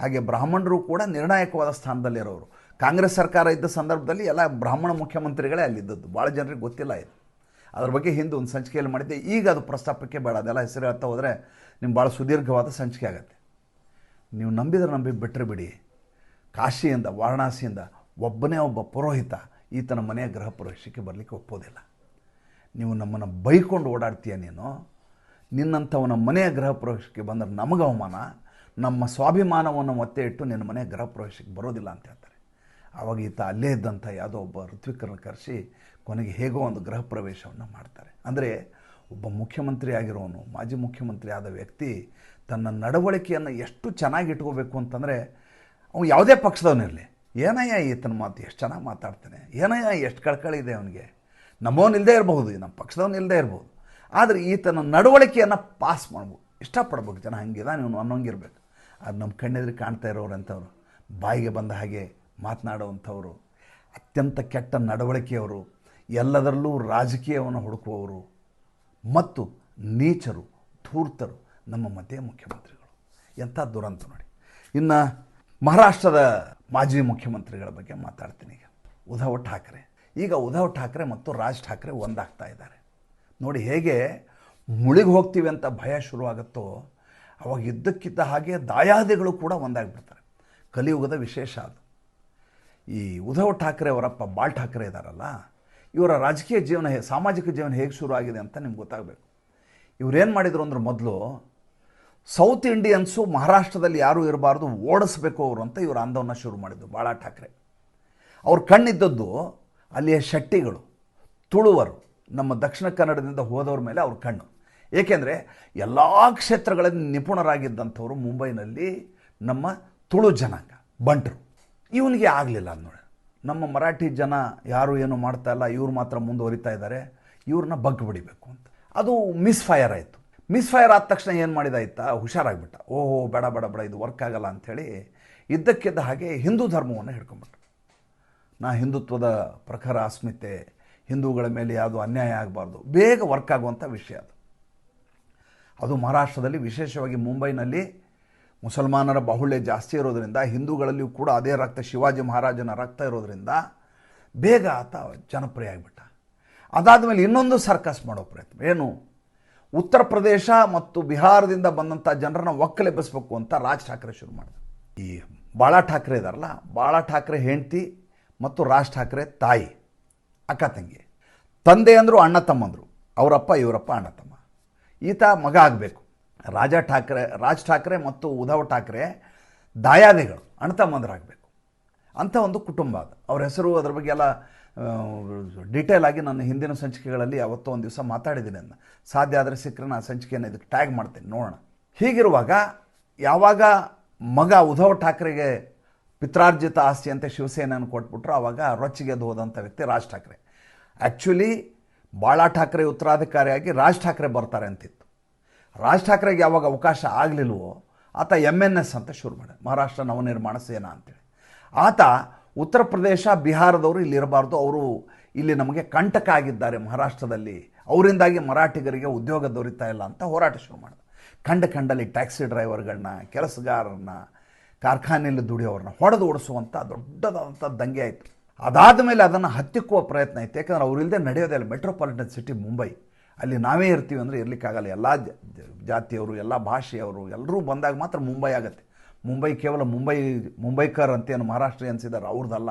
ಹಾಗೆ ಬ್ರಾಹ್ಮಣರು ಕೂಡ ನಿರ್ಣಾಯಕವಾದ ಸ್ಥಾನದಲ್ಲಿರೋರು ಕಾಂಗ್ರೆಸ್ ಸರ್ಕಾರ ಇದ್ದ ಸಂದರ್ಭದಲ್ಲಿ ಎಲ್ಲ ಬ್ರಾಹ್ಮಣ ಮುಖ್ಯಮಂತ್ರಿಗಳೇ ಅಲ್ಲಿದ್ದದ್ದು. ಭಾಳ ಜನರಿಗೆ ಗೊತ್ತಿಲ್ಲ ಇದು. ಅದ್ರ ಬಗ್ಗೆ ಹಿಂದೆ ಒಂದು ಸಂಚಿಕೆಯಲ್ಲಿ ಮಾಡಿದ್ದೆ. ಈಗ ಅದು ಪ್ರಸ್ತಾಪಕ್ಕೆ ಬೇಡ. ಅದೆಲ್ಲ ಹೆಸರು ಹೇಳ್ತಾ ಹೋದರೆ ನಿಮ್ಮ ಭಾಳ ಸುದೀರ್ಘವಾದ ಸಂಚಿಕೆ ಆಗುತ್ತೆ. ನೀವು ನಂಬಿದ್ರೆ ನಂಬಿ ಬಿಟ್ಟರೆ ಬಿಡಿ. ಕಾಶಿಯಿಂದ, ವಾರಣಾಸಿಯಿಂದ ಒಬ್ಬನೇ ಒಬ್ಬ ಪುರೋಹಿತ ಈತನ ಮನೆಯ ಗೃಹ ಪ್ರವೇಶಕ್ಕೆ ಬರಲಿಕ್ಕೆ ಒಪ್ಪೋದಿಲ್ಲ. ನೀವು ನಮ್ಮನ್ನು ಬೈಕೊಂಡು ಓಡಾಡ್ತೀಯ ನೀನು? ನಿನ್ನಂಥವನ ಮನೆಯ ಗೃಹ ಪ್ರವೇಶಕ್ಕೆ ಬಂದರೆ ನಮಗೆ ಅವಮಾನ? ನಮ್ಮ ಸ್ವಾಭಿಮಾನವನ್ನು ಒತ್ತೆ ಇಟ್ಟು ನಿನ್ನ ಮನೆಯ ಗೃಹ ಪ್ರವೇಶಕ್ಕೆ ಬರೋದಿಲ್ಲ ಅಂತ ಹೇಳ್ತಾರೆ. ಆವಾಗ ಈತ ಅಲ್ಲೇ ಇದ್ದಂಥ ಯಾವುದೋ ಒಬ್ಬ ಋತ್ವಿಕರನ್ನು ಕರೆಸಿ ಕೊನೆಗೆ ಹೇಗೋ ಒಂದು ಗೃಹ ಪ್ರವೇಶವನ್ನು ಮಾಡ್ತಾರೆ. ಅಂದರೆ ಒಬ್ಬ ಮುಖ್ಯಮಂತ್ರಿ ಆಗಿರೋನು, ಮಾಜಿ ಮುಖ್ಯಮಂತ್ರಿ ಆದ ವ್ಯಕ್ತಿ ತನ್ನ ನಡವಳಿಕೆಯನ್ನು ಎಷ್ಟು ಚೆನ್ನಾಗಿ ಇಟ್ಕೋಬೇಕು ಅಂತಂದರೆ ಅವನು ಯಾವುದೇ ಪಕ್ಷದವನಿರಲಿ ಏನಯ್ಯ ಈತನ ಮಾತು, ಎಷ್ಟು ಚೆನ್ನಾಗಿ ಮಾತಾಡ್ತಾನೆ? ಏನಯ್ಯ ಎಷ್ಟು ಕಳ್ಕಳಿ ಇದೆ ಅವನಿಗೆ? ನಮ್ಮವನಿಲ್ಲದೆ ಇರಬಹುದು ನಮ್ಮ ಪಕ್ಷದವನು ಇಲ್ಲದೆ ಇರ್ಬೋದು ಆದರೆ ಈತನ ನಡವಳಿಕೆಯನ್ನು ಪಾಸ್ ಮಾಡ್ಬೋದು. ಇಷ್ಟಪಡ್ಬೇಕು ಜನ ಹಂಗಿದಾನೆ ಇವನು ಅನ್ನೋಂಗಿರ್ಬೇಕು. ಅದು ನಮ್ಮ ಕಣ್ಣೆದ್ರಿ ಕಾಣ್ತಾ ಇರೋರು ಅಂಥವ್ರು ಬಾಯಿಗೆ ಬಂದ ಹಾಗೆ ಮಾತನಾಡುವಂಥವ್ರು. ಅತ್ಯಂತ ಕೆಟ್ಟ ನಡವಳಿಕೆಯವರು. ಎಲ್ಲದರಲ್ಲೂ ರಾಜಕೀಯವನ್ನು ಹುಡುಕುವವರು. ಮತ್ತು ನೀಚರು, ಧೂರ್ತರು ನಮ್ಮ ಮಧ್ಯೆ ಮುಖ್ಯಮಂತ್ರಿಗಳು. ಎಂಥ ದುರಂತ ನೋಡಿ. ಇನ್ನು ಮಹಾರಾಷ್ಟ್ರದ ಮಾಜಿ ಮುಖ್ಯಮಂತ್ರಿಗಳ ಬಗ್ಗೆ ಮಾತಾಡ್ತೀನಿ ಈಗ. ಉದ್ಧವ್ ಠಾಕ್ರೆ. ಈಗ ಉದ್ಧವ್ ಠಾಕ್ರೆ ಮತ್ತು ರಾಜ್ ಠಾಕ್ರೆ ಒಂದಾಗ್ತಾ ಇದ್ದಾರೆ. ನೋಡಿ ಹೇಗೆ ಮುಳಿಗೆ ಹೋಗ್ತೀವಿ ಅಂತ ಭಯ ಶುರುವಾಗುತ್ತೋ, ಅವಾಗ ಇದ್ದಕ್ಕಿದ್ದ ಹಾಗೆ ದಾಯಾದಿಗಳು ಕೂಡ ಒಂದಾಗ್ಬಿಡ್ತಾರೆ. ಕಲಿಯುಗದ ವಿಶೇಷ ಅದು. ಈ ಉದ್ಧವ್ ಠಾಕ್ರೆ ಅವರಪ್ಪ ಬಾಳ್ ಠಾಕ್ರೆ ಇದ್ದಾರಲ್ಲ ಇವರ ರಾಜಕೀಯ ಜೀವನ ಹೇ- ಸಾಮಾಜಿಕ ಜೀವನ ಹೇಗೆ ಶುರು ಆಗಿದೆ ಅಂತ ನಿಮ್ಗೆ ಗೊತ್ತಾಗಬೇಕು. ಇವರೇನು ಮಾಡಿದರು ಅಂದ್ರೆ ಮೊದಲು ಸೌತ್ ಇಂಡಿಯನ್ಸು ಮಹಾರಾಷ್ಟ್ರದಲ್ಲಿ ಯಾರೂ ಇರಬಾರ್ದು, ಓಡಿಸ್ಬೇಕು ಅವರು ಅಂತ ಇವರು ಆಂದೋಲನ ಶುರು ಮಾಡಿದ್ದು ಬಾಳಾ ಠಾಕ್ರೆ. ಅವ್ರ ಕಣ್ಣಿದ್ದದ್ದು ಅಲ್ಲಿಯ ಶೆಟ್ಟಿಗಳು, ತುಳುವರು, ನಮ್ಮ ದಕ್ಷಿಣ ಕನ್ನಡದಿಂದ ಹೋದವ್ರ ಮೇಲೆ ಅವ್ರ ಕಣ್ಣು. ಏಕೆಂದರೆ ಎಲ್ಲ ಕ್ಷೇತ್ರಗಳಲ್ಲಿ ನಿಪುಣರಾಗಿದ್ದಂಥವ್ರು ಮುಂಬೈನಲ್ಲಿ ನಮ್ಮ ತುಳು ಜನಾಂಗ ಬಂಟರು. ಇವನಿಗೆ ಆಗಲಿಲ್ಲ ನೋಡಿ. ನಮ್ಮ ಮರಾಠಿ ಜನ ಯಾರು ಏನು ಮಾಡ್ತಾ ಇಲ್ಲ, ಇವ್ರು ಮಾತ್ರ ಮುಂದುವರಿತಾ ಇದ್ದಾರೆ, ಇವ್ರನ್ನ ಬಗ್ಗು ಬಿಡಿಬೇಕು ಅಂತ. ಅದು ಮಿಸ್ ಫೈರ್ ಆಯಿತು. ಮಿಸ್ ಫೈರ್ ಆದ ತಕ್ಷಣ ಏನು ಮಾಡಿದಾಯ್ತಾ ಹುಷಾರಾಗ್ಬಿಟ್ಟ. ಓಹೋ, ಬೇಡ ಬೇಡ ಬೇಡ, ಇದು ವರ್ಕ್ ಆಗಲ್ಲ ಅಂಥೇಳಿ ಇದ್ದಕ್ಕಿದ್ದ ಹಾಗೆ ಹಿಂದೂ ಧರ್ಮವನ್ನು ಹಿಡ್ಕೊಂಬಿಟ್ರು ನಾ ಹಿಂದುತ್ವದ ಪ್ರಖರ ಅಸ್ಮಿತೆ, ಹಿಂದೂಗಳ ಮೇಲೆ ಯಾವುದು ಅನ್ಯಾಯ ಆಗಬಾರ್ದು, ಬೇಗ ವರ್ಕ್ ಆಗುವಂಥ ವಿಷಯ ಅದು. ಅದು ಮಹಾರಾಷ್ಟ್ರದಲ್ಲಿ ವಿಶೇಷವಾಗಿ ಮುಂಬೈನಲ್ಲಿ ಮುಸಲ್ಮಾನರ ಬಾಹುಳ್ಯ ಜಾಸ್ತಿ ಇರೋದರಿಂದ, ಹಿಂದೂಗಳಲ್ಲಿಯೂ ಕೂಡ ಅದೇ ರಕ್ತ ಶಿವಾಜಿ ಮಹಾರಾಜನ ರಕ್ತ ಇರೋದರಿಂದ ಬೇಗ ಆತ ಜನಪ್ರಿಯ ಆಗಿಬಿಟ್ಟ. ಅದಾದಮೇಲೆ ಇನ್ನೊಂದು ಸರ್ಕಸ್ ಮಾಡೋ ಪ್ರಯತ್ನ. ಏನು? ಉತ್ತರ ಪ್ರದೇಶ ಮತ್ತು ಬಿಹಾರದಿಂದ ಬಂದಂಥ ಜನರನ್ನ ಒಕ್ಕಲೆಬ್ಬಿಸ್ಬೇಕು ಅಂತ ರಾಜ್ ಠಾಕ್ರೆ ಶುರು ಮಾಡಿದ್ರು ಈ ಬಾಳಾ ಠಾಕ್ರೆ ಇದಾರಲ್ಲ ಬಾಳಾ ಠಾಕ್ರೆ ಹೆಂಡತಿ ಮತ್ತು ರಾಜ್ ಠಾಕ್ರೆ ತಾಯಿ, ಅಕ್ಕ ತಂಗಿ. ತಂದೆ ಅಂದರು ಅಣ್ಣ ತಮ್ಮಂದರು, ಅವರಪ್ಪ, ಇವರಪ್ಪ ಅಣ್ಣ ತಮ್ಮ. ಈತ ಮಗ ಆಗಬೇಕು. ರಾಜ ಠಾಕ್ರೆ, ರಾಜ್ ಠಾಕ್ರೆ ಮತ್ತು ಉದ್ಧವ್ ಠಾಕ್ರೆ ದಾಯಾದಿಗಳು ಅಣ್ಣ ತಮ್ಮಂದರಾಗಬೇಕು ಅಂಥ ಒಂದು ಕುಟುಂಬ ಅದು. ಅವ್ರ ಹೆಸರು ಅದ್ರ ಬಗ್ಗೆ ಎಲ್ಲ ಡೀಟೇಲ್ ಆಗಿ ನನ್ನ ಹಿಂದಿನ ಸಂಚಿಕೆಗಳಲ್ಲಿ ಅವತ್ತು ಒಂದು ದಿವಸ ಮಾತಾಡಿದ್ದೀನಿ ಅದನ್ನ ಸಾಧ್ಯ ಆದರೆ ಸಿಕ್ಕರೆ ನಾನು ಸಂಚಿಕೆಯನ್ನು ಇದಕ್ಕೆ ಟ್ಯಾಗ್ ಮಾಡ್ತೀನಿ, ನೋಡೋಣ. ಹೀಗಿರುವಾಗ ಯಾವಾಗ ಮಗ ಉದ್ಧವ್ ಠಾಕ್ರೆಗೆ ಪಿತ್ರಾರ್ಜಿತ ಆಸ್ತಿ ಅಂತ ಶಿವಸೇನೆಯನ್ನು ಕೊಟ್ಬಿಟ್ರು ಆವಾಗ ರೊಚ್ಚಿಗೆದ್ದು ಹೋದಂಥ ವ್ಯಕ್ತಿ ರಾಜ್ ಠಾಕ್ರೆ. ಆ್ಯಕ್ಚುಲಿ ಬಾಳಾ ಠಾಕ್ರೆ ಉತ್ತರಾಧಿಕಾರಿಯಾಗಿ ರಾಜ್ ಠಾಕ್ರೆ ಬರ್ತಾರೆ ಅಂತಿತ್ತು. ರಾಜ್ ಠಾಕ್ರೆಗೆ ಯಾವಾಗ ಅವಕಾಶ ಆಗಲಿಲ್ವೋ ಆತ ಎಂ ಎನ್ ಎಸ್ ಅಂತ ಶುರು ಮಾಡ, ಮಹಾರಾಷ್ಟ್ರ ನವನಿರ್ಮಾಣ ಸೇನಾ ಅಂತೇಳಿ. ಆತ ಉತ್ತರ ಪ್ರದೇಶ, ಬಿಹಾರದವರು ಇಲ್ಲಿ ಇರಬಾರ್ದು ಅವರು ಇಲ್ಲಿ ನಮಗೆ ಕಂಟಕ ಆಗಿದ್ದಾರೆ ಮಹಾರಾಷ್ಟ್ರದಲ್ಲಿ, ಅವರಿಂದಾಗಿ ಮರಾಠಿಗರಿಗೆ ಉದ್ಯೋಗ ದೊರೀತಾ ಇಲ್ಲ ಅಂತ ಹೋರಾಟ ಶುರು ಮಾಡಿದ. ಕಂಡ ಕಂಡಲ್ಲಿ ಟ್ಯಾಕ್ಸಿ ಡ್ರೈವರ್ಗಳನ್ನ, ಕೆಲಸಗಾರರನ್ನ, ಕಾರ್ಖಾನೆಯಲ್ಲಿ ದುಡಿಯೋರನ್ನ ಹೊಡೆದು ಓಡಿಸುವಂಥ ದೊಡ್ಡದಾದಂಥ ದಂಗೆ ಆಯಿತು. ಅದಾದ ಮೇಲೆ ಅದನ್ನು ಹತ್ತಿಕ್ಕುವ ಪ್ರಯತ್ನ ಆಯಿತು. ಯಾಕಂದ್ರೆ ಅವರಿಲ್ಲದೆ ನಡೆಯೋದೇ ಇಲ್ಲ. ಮೆಟ್ರೋಪಾಲಿಟನ್ ಸಿಟಿ ಮುಂಬೈ ಅಲ್ಲಿ ನಾವೇ ಇರ್ತೀವಿ ಅಂದರೆ ಇರಲಿಕ್ಕಾಗಲ್ಲ. ಎಲ್ಲ ಜಾತಿಯವರು, ಎಲ್ಲ ಭಾಷೆಯವರು ಎಲ್ಲರೂ ಬಂದಾಗ ಮಾತ್ರ ಮುಂಬೈ ಆಗುತ್ತೆ. ಮುಂಬೈ ಕೇವಲ ಮುಂಬೈ, ಮುಂಬೈಕರ್ ಅಂತೇನು ಮಹಾರಾಷ್ಟ್ರೀ ಅನಿಸಿದ್ದಾರೆ ಅವ್ರದ್ದಲ್ಲ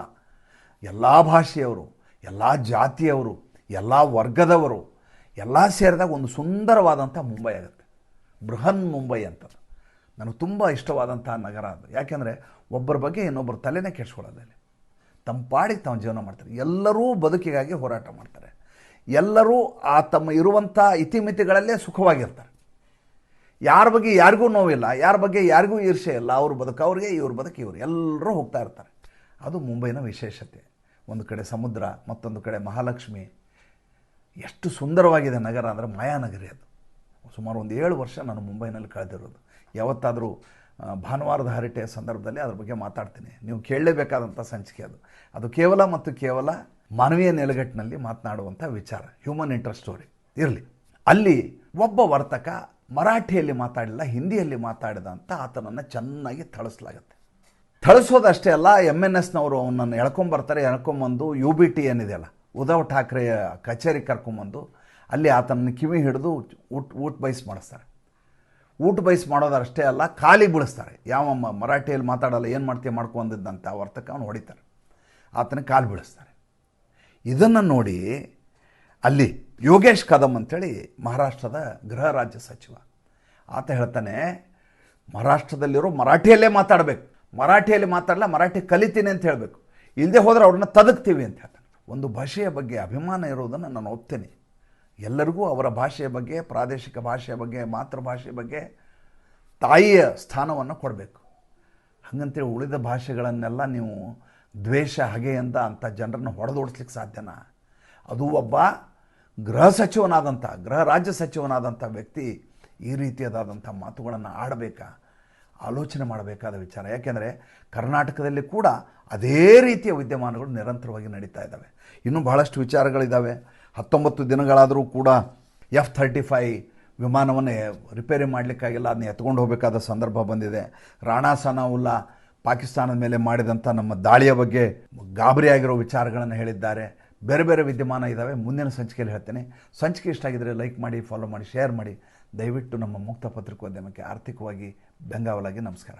ಎಲ್ಲ ಭಾಷೆಯವರು, ಎಲ್ಲ ಜಾತಿಯವರು, ಎಲ್ಲ ವರ್ಗದವರು, ಎಲ್ಲ ಸೇರಿದಾಗ ಒಂದು ಸುಂದರವಾದಂಥ ಮುಂಬೈ ಆಗುತ್ತೆ. ಬೃಹನ್ ಮುಂಬೈ ಅಂತದ್ದು. ನನಗೆ ತುಂಬ ಇಷ್ಟವಾದಂಥ ನಗರ ಅದು. ಯಾಕೆಂದರೆ ಒಬ್ಬರ ಬಗ್ಗೆ ಇನ್ನೊಬ್ಬರ ತಲೆನೇ ಕೆಡ್ಸ್ಕೊಳ್ಳೋದು ಅಲ್ಲಿ ತಮ್ಮ ಪಾಡಿಗೆ ತಾವು ಜೀವನ ಮಾಡ್ತಾರೆ. ಎಲ್ಲರೂ ಬದುಕಿಗಾಗಿ ಹೋರಾಟ ಮಾಡ್ತಾರೆ. ಎಲ್ಲರೂ ಆ ತಮ್ಮ ಇರುವಂಥ ಇತಿಮಿತಿಗಳಲ್ಲೇ ಸುಖವಾಗಿರ್ತಾರೆ. ಯಾರ ಬಗ್ಗೆ ಯಾರಿಗೂ ನೋವಿಲ್ಲ, ಯಾರ ಬಗ್ಗೆ ಯಾರಿಗೂ ಈರ್ಷೆ ಇಲ್ಲ, ಅವ್ರ ಬದುಕು ಅವ್ರಿಗೆ, ಇವ್ರ ಬದುಕು ಇವರು ಎಲ್ಲರೂ ಹೋಗ್ತಾ ಇರ್ತಾರೆ. ಅದು ಮುಂಬೈನ ವಿಶೇಷತೆ. ಒಂದು ಕಡೆ ಸಮುದ್ರ, ಮತ್ತೊಂದು ಕಡೆ ಮಹಾಲಕ್ಷ್ಮಿ. ಎಷ್ಟು ಸುಂದರವಾಗಿದೆ ನಗರ ಅಂದರೆ ಮಾಯಾನಗರಿ ಅದು. ಸುಮಾರು ಒಂದು ಏಳು ವರ್ಷ ನಾನು ಮುಂಬೈನಲ್ಲಿ ಕಳೆದಿರೋದು. ಯಾವತ್ತಾದರೂ ಭಾನುವಾರದ ಹರಿಟೆಯ ಸಂದರ್ಭದಲ್ಲಿ ಅದ್ರ ಬಗ್ಗೆ ಮಾತಾಡ್ತೀನಿ. ನೀವು ಕೇಳಲೇಬೇಕಾದಂಥ ಸಂಚಿಕೆ ಅದು. ಅದು ಕೇವಲ ಮತ್ತು ಕೇವಲ ಮಾನವೀಯ ನೆಲೆಗಟ್ಟಿನಲ್ಲಿ ಮಾತನಾಡುವಂಥ ವಿಚಾರ ಹ್ಯೂಮನ್ ಇಂಟ್ರೆಸ್ಟ್ ಸ್ಟೋರಿ ಇರಲಿ. ಅಲ್ಲಿ ಒಬ್ಬ ವರ್ತಕ ಮರಾಠಿಯಲ್ಲಿ ಮಾತಾಡಿಲ್ಲ, ಹಿಂದಿಯಲ್ಲಿ ಮಾತಾಡಿದ ಅಂತ ಆತನನ್ನು ಚೆನ್ನಾಗಿ ಥಳಿಸಲಾಗುತ್ತೆ. ಥಳಿಸೋದಷ್ಟೇ ಅಲ್ಲ ಎಂ ಎನ್ ಎಸ್ನವರು ಅವನನ್ನು ಎಳ್ಕೊಂಬರ್ತಾರೆ, ಎಳ್ಕೊಂಬಂದು ಯು ಬಿ ಟಿ ಏನಿದೆಯಲ್ಲ ಉದ್ಧವ್ ಠಾಕ್ರೆಯ ಕಚೇರಿ ಕರ್ಕೊಂಬಂದು ಅಲ್ಲಿ ಆತನನ್ನು ಕಿವಿ ಹಿಡಿದು ಊಟ ಊಟ ಬಯಸ್ ಮಾಡಿಸ್ತಾರೆ. ಊಟ ಬಯಸ್ ಮಾಡೋದಷ್ಟೇ ಅಲ್ಲ, ಖಾಲಿ ಬೀಳಿಸ್ತಾರೆ. ಯಾವ ಮರಾಠಿಯಲ್ಲಿ ಮಾತಾಡಲ್ಲ, ಏನು ಮಾಡ್ತೀಯ ಮಾಡ್ಕೊಂಡಿದ್ದಂಥ ವರ್ತಕ ಅವನು ಹೊಡಿತಾರೆ. ಆತನ ಕಾಲು ಬೀಳಿಸ್ತಾರೆ. ಇದನ್ನು ನೋಡಿ ಅಲ್ಲಿ ಯೋಗೇಶ್ ಕದಮ್ ಅಂತೇಳಿ ಮಹಾರಾಷ್ಟ್ರದ ಗೃಹ ರಾಜ್ಯ ಸಚಿವ. ಆತ ಹೇಳ್ತಾನೆ, ಮಹಾರಾಷ್ಟ್ರದಲ್ಲಿರೋ ಮರಾಠಿಯಲ್ಲೇ ಮಾತಾಡಬೇಕು. ಮರಾಠಿಯಲ್ಲಿ ಮಾತಾಡಲ್ಲ ಮರಾಠಿ ಕಲಿತೀನಿ ಅಂತ ಹೇಳಬೇಕು. ಇಲ್ಲದೆ ಹೋದರೆ ಅವ್ರನ್ನ ತದಕ್ತೀವಿ ಅಂತ ಹೇಳ್ತಾನೆ. ಒಂದು ಭಾಷೆಯ ಬಗ್ಗೆ ಅಭಿಮಾನ ಇರುವುದನ್ನು ನಾನು ಒಪ್ತೇನೆ. ಎಲ್ಲರಿಗೂ ಅವರ ಭಾಷೆಯ ಬಗ್ಗೆ, ಪ್ರಾದೇಶಿಕ ಭಾಷೆಯ ಬಗ್ಗೆ ಮಾತೃಭಾಷೆಯ ಬಗ್ಗೆ ತಾಯಿಯ ಸ್ಥಾನವನ್ನು ಕೊಡಬೇಕು. ಹಾಗಂತೇಳಿ ಉಳಿದ ಭಾಷೆಗಳನ್ನೆಲ್ಲ ನೀವು ದ್ವೇಷ ಹಗೆಯಿಂದ ಅಂಥ ಜನರನ್ನು ಹೊಡೆದೋಡಿಸ್ಲಿಕ್ಕೆ ಸಾಧ್ಯನಾ? ಅದು ಒಬ್ಬ ಗೃಹ ಸಚಿವನಾದಂಥ, ಗೃಹ ರಾಜ್ಯ ಸಚಿವನಾದಂಥ ವ್ಯಕ್ತಿ ಈ ರೀತಿಯಾದಂಥ ಮಾತುಗಳನ್ನು ಆಡಬೇಕಾ? ಆಲೋಚನೆ ಮಾಡಬೇಕಾದ ವಿಚಾರ. ಯಾಕೆಂದರೆ ಕರ್ನಾಟಕದಲ್ಲಿ ಕೂಡ ಅದೇ ರೀತಿಯ ವಿದ್ಯಮಾನಗಳು ನಿರಂತರವಾಗಿ ನಡೀತಾ ಇದ್ದಾವೆ. ಇನ್ನೂ ಬಹಳಷ್ಟು ವಿಚಾರಗಳಿದ್ದಾವೆ ಹತ್ತೊಂಬತ್ತು ದಿನಗಳಾದರೂ ಕೂಡ ಎಫ್ ಥರ್ಟಿ ಫೈ ವಿಮಾನವನ್ನೇ ರಿಪೇರಿ ಮಾಡಲಿಕ್ಕಾಗಿಲ್ಲ, ಅದನ್ನ ಎತ್ಕೊಂಡು ಹೋಗಬೇಕಾದ ಸಂದರ್ಭ ಬಂದಿದೆ. ರಾಣಾ ಸನಾವುಲ್ಲಾ ಪಾಕಿಸ್ತಾನದ ಮೇಲೆ ಮಾಡಿದಂಥ ನಮ್ಮ ದಾಳಿಯ ಬಗ್ಗೆ ಗಾಬರಿಯಾಗಿರೋ ವಿಚಾರಗಳನ್ನು ಹೇಳಿದ್ದಾರೆ. ಬೇರೆ ಬೇರೆ ವಿದ್ಯಮಾನ ಇದ್ದಾವೆ ಮುಂದಿನ ಸಂಚಿಕೆಯಲ್ಲಿ ಹೇಳ್ತೇನೆ. ಸಂಚಿಕೆ ಇಷ್ಟ ಆಗಿದ್ರೆ ಲೈಕ್ ಮಾಡಿ ಫಾಲೋ ಮಾಡಿ ಶೇರ್ ಮಾಡಿ. ದಯವಿಟ್ಟು ನಮ್ಮ ಮುಕ್ತ ಪತ್ರಿಕೋದ್ಯಮಕ್ಕೆ ಆರ್ಥಿಕವಾಗಿ ಬೆಂಗಾವಲಾಗಿ ನಮಸ್ಕಾರ.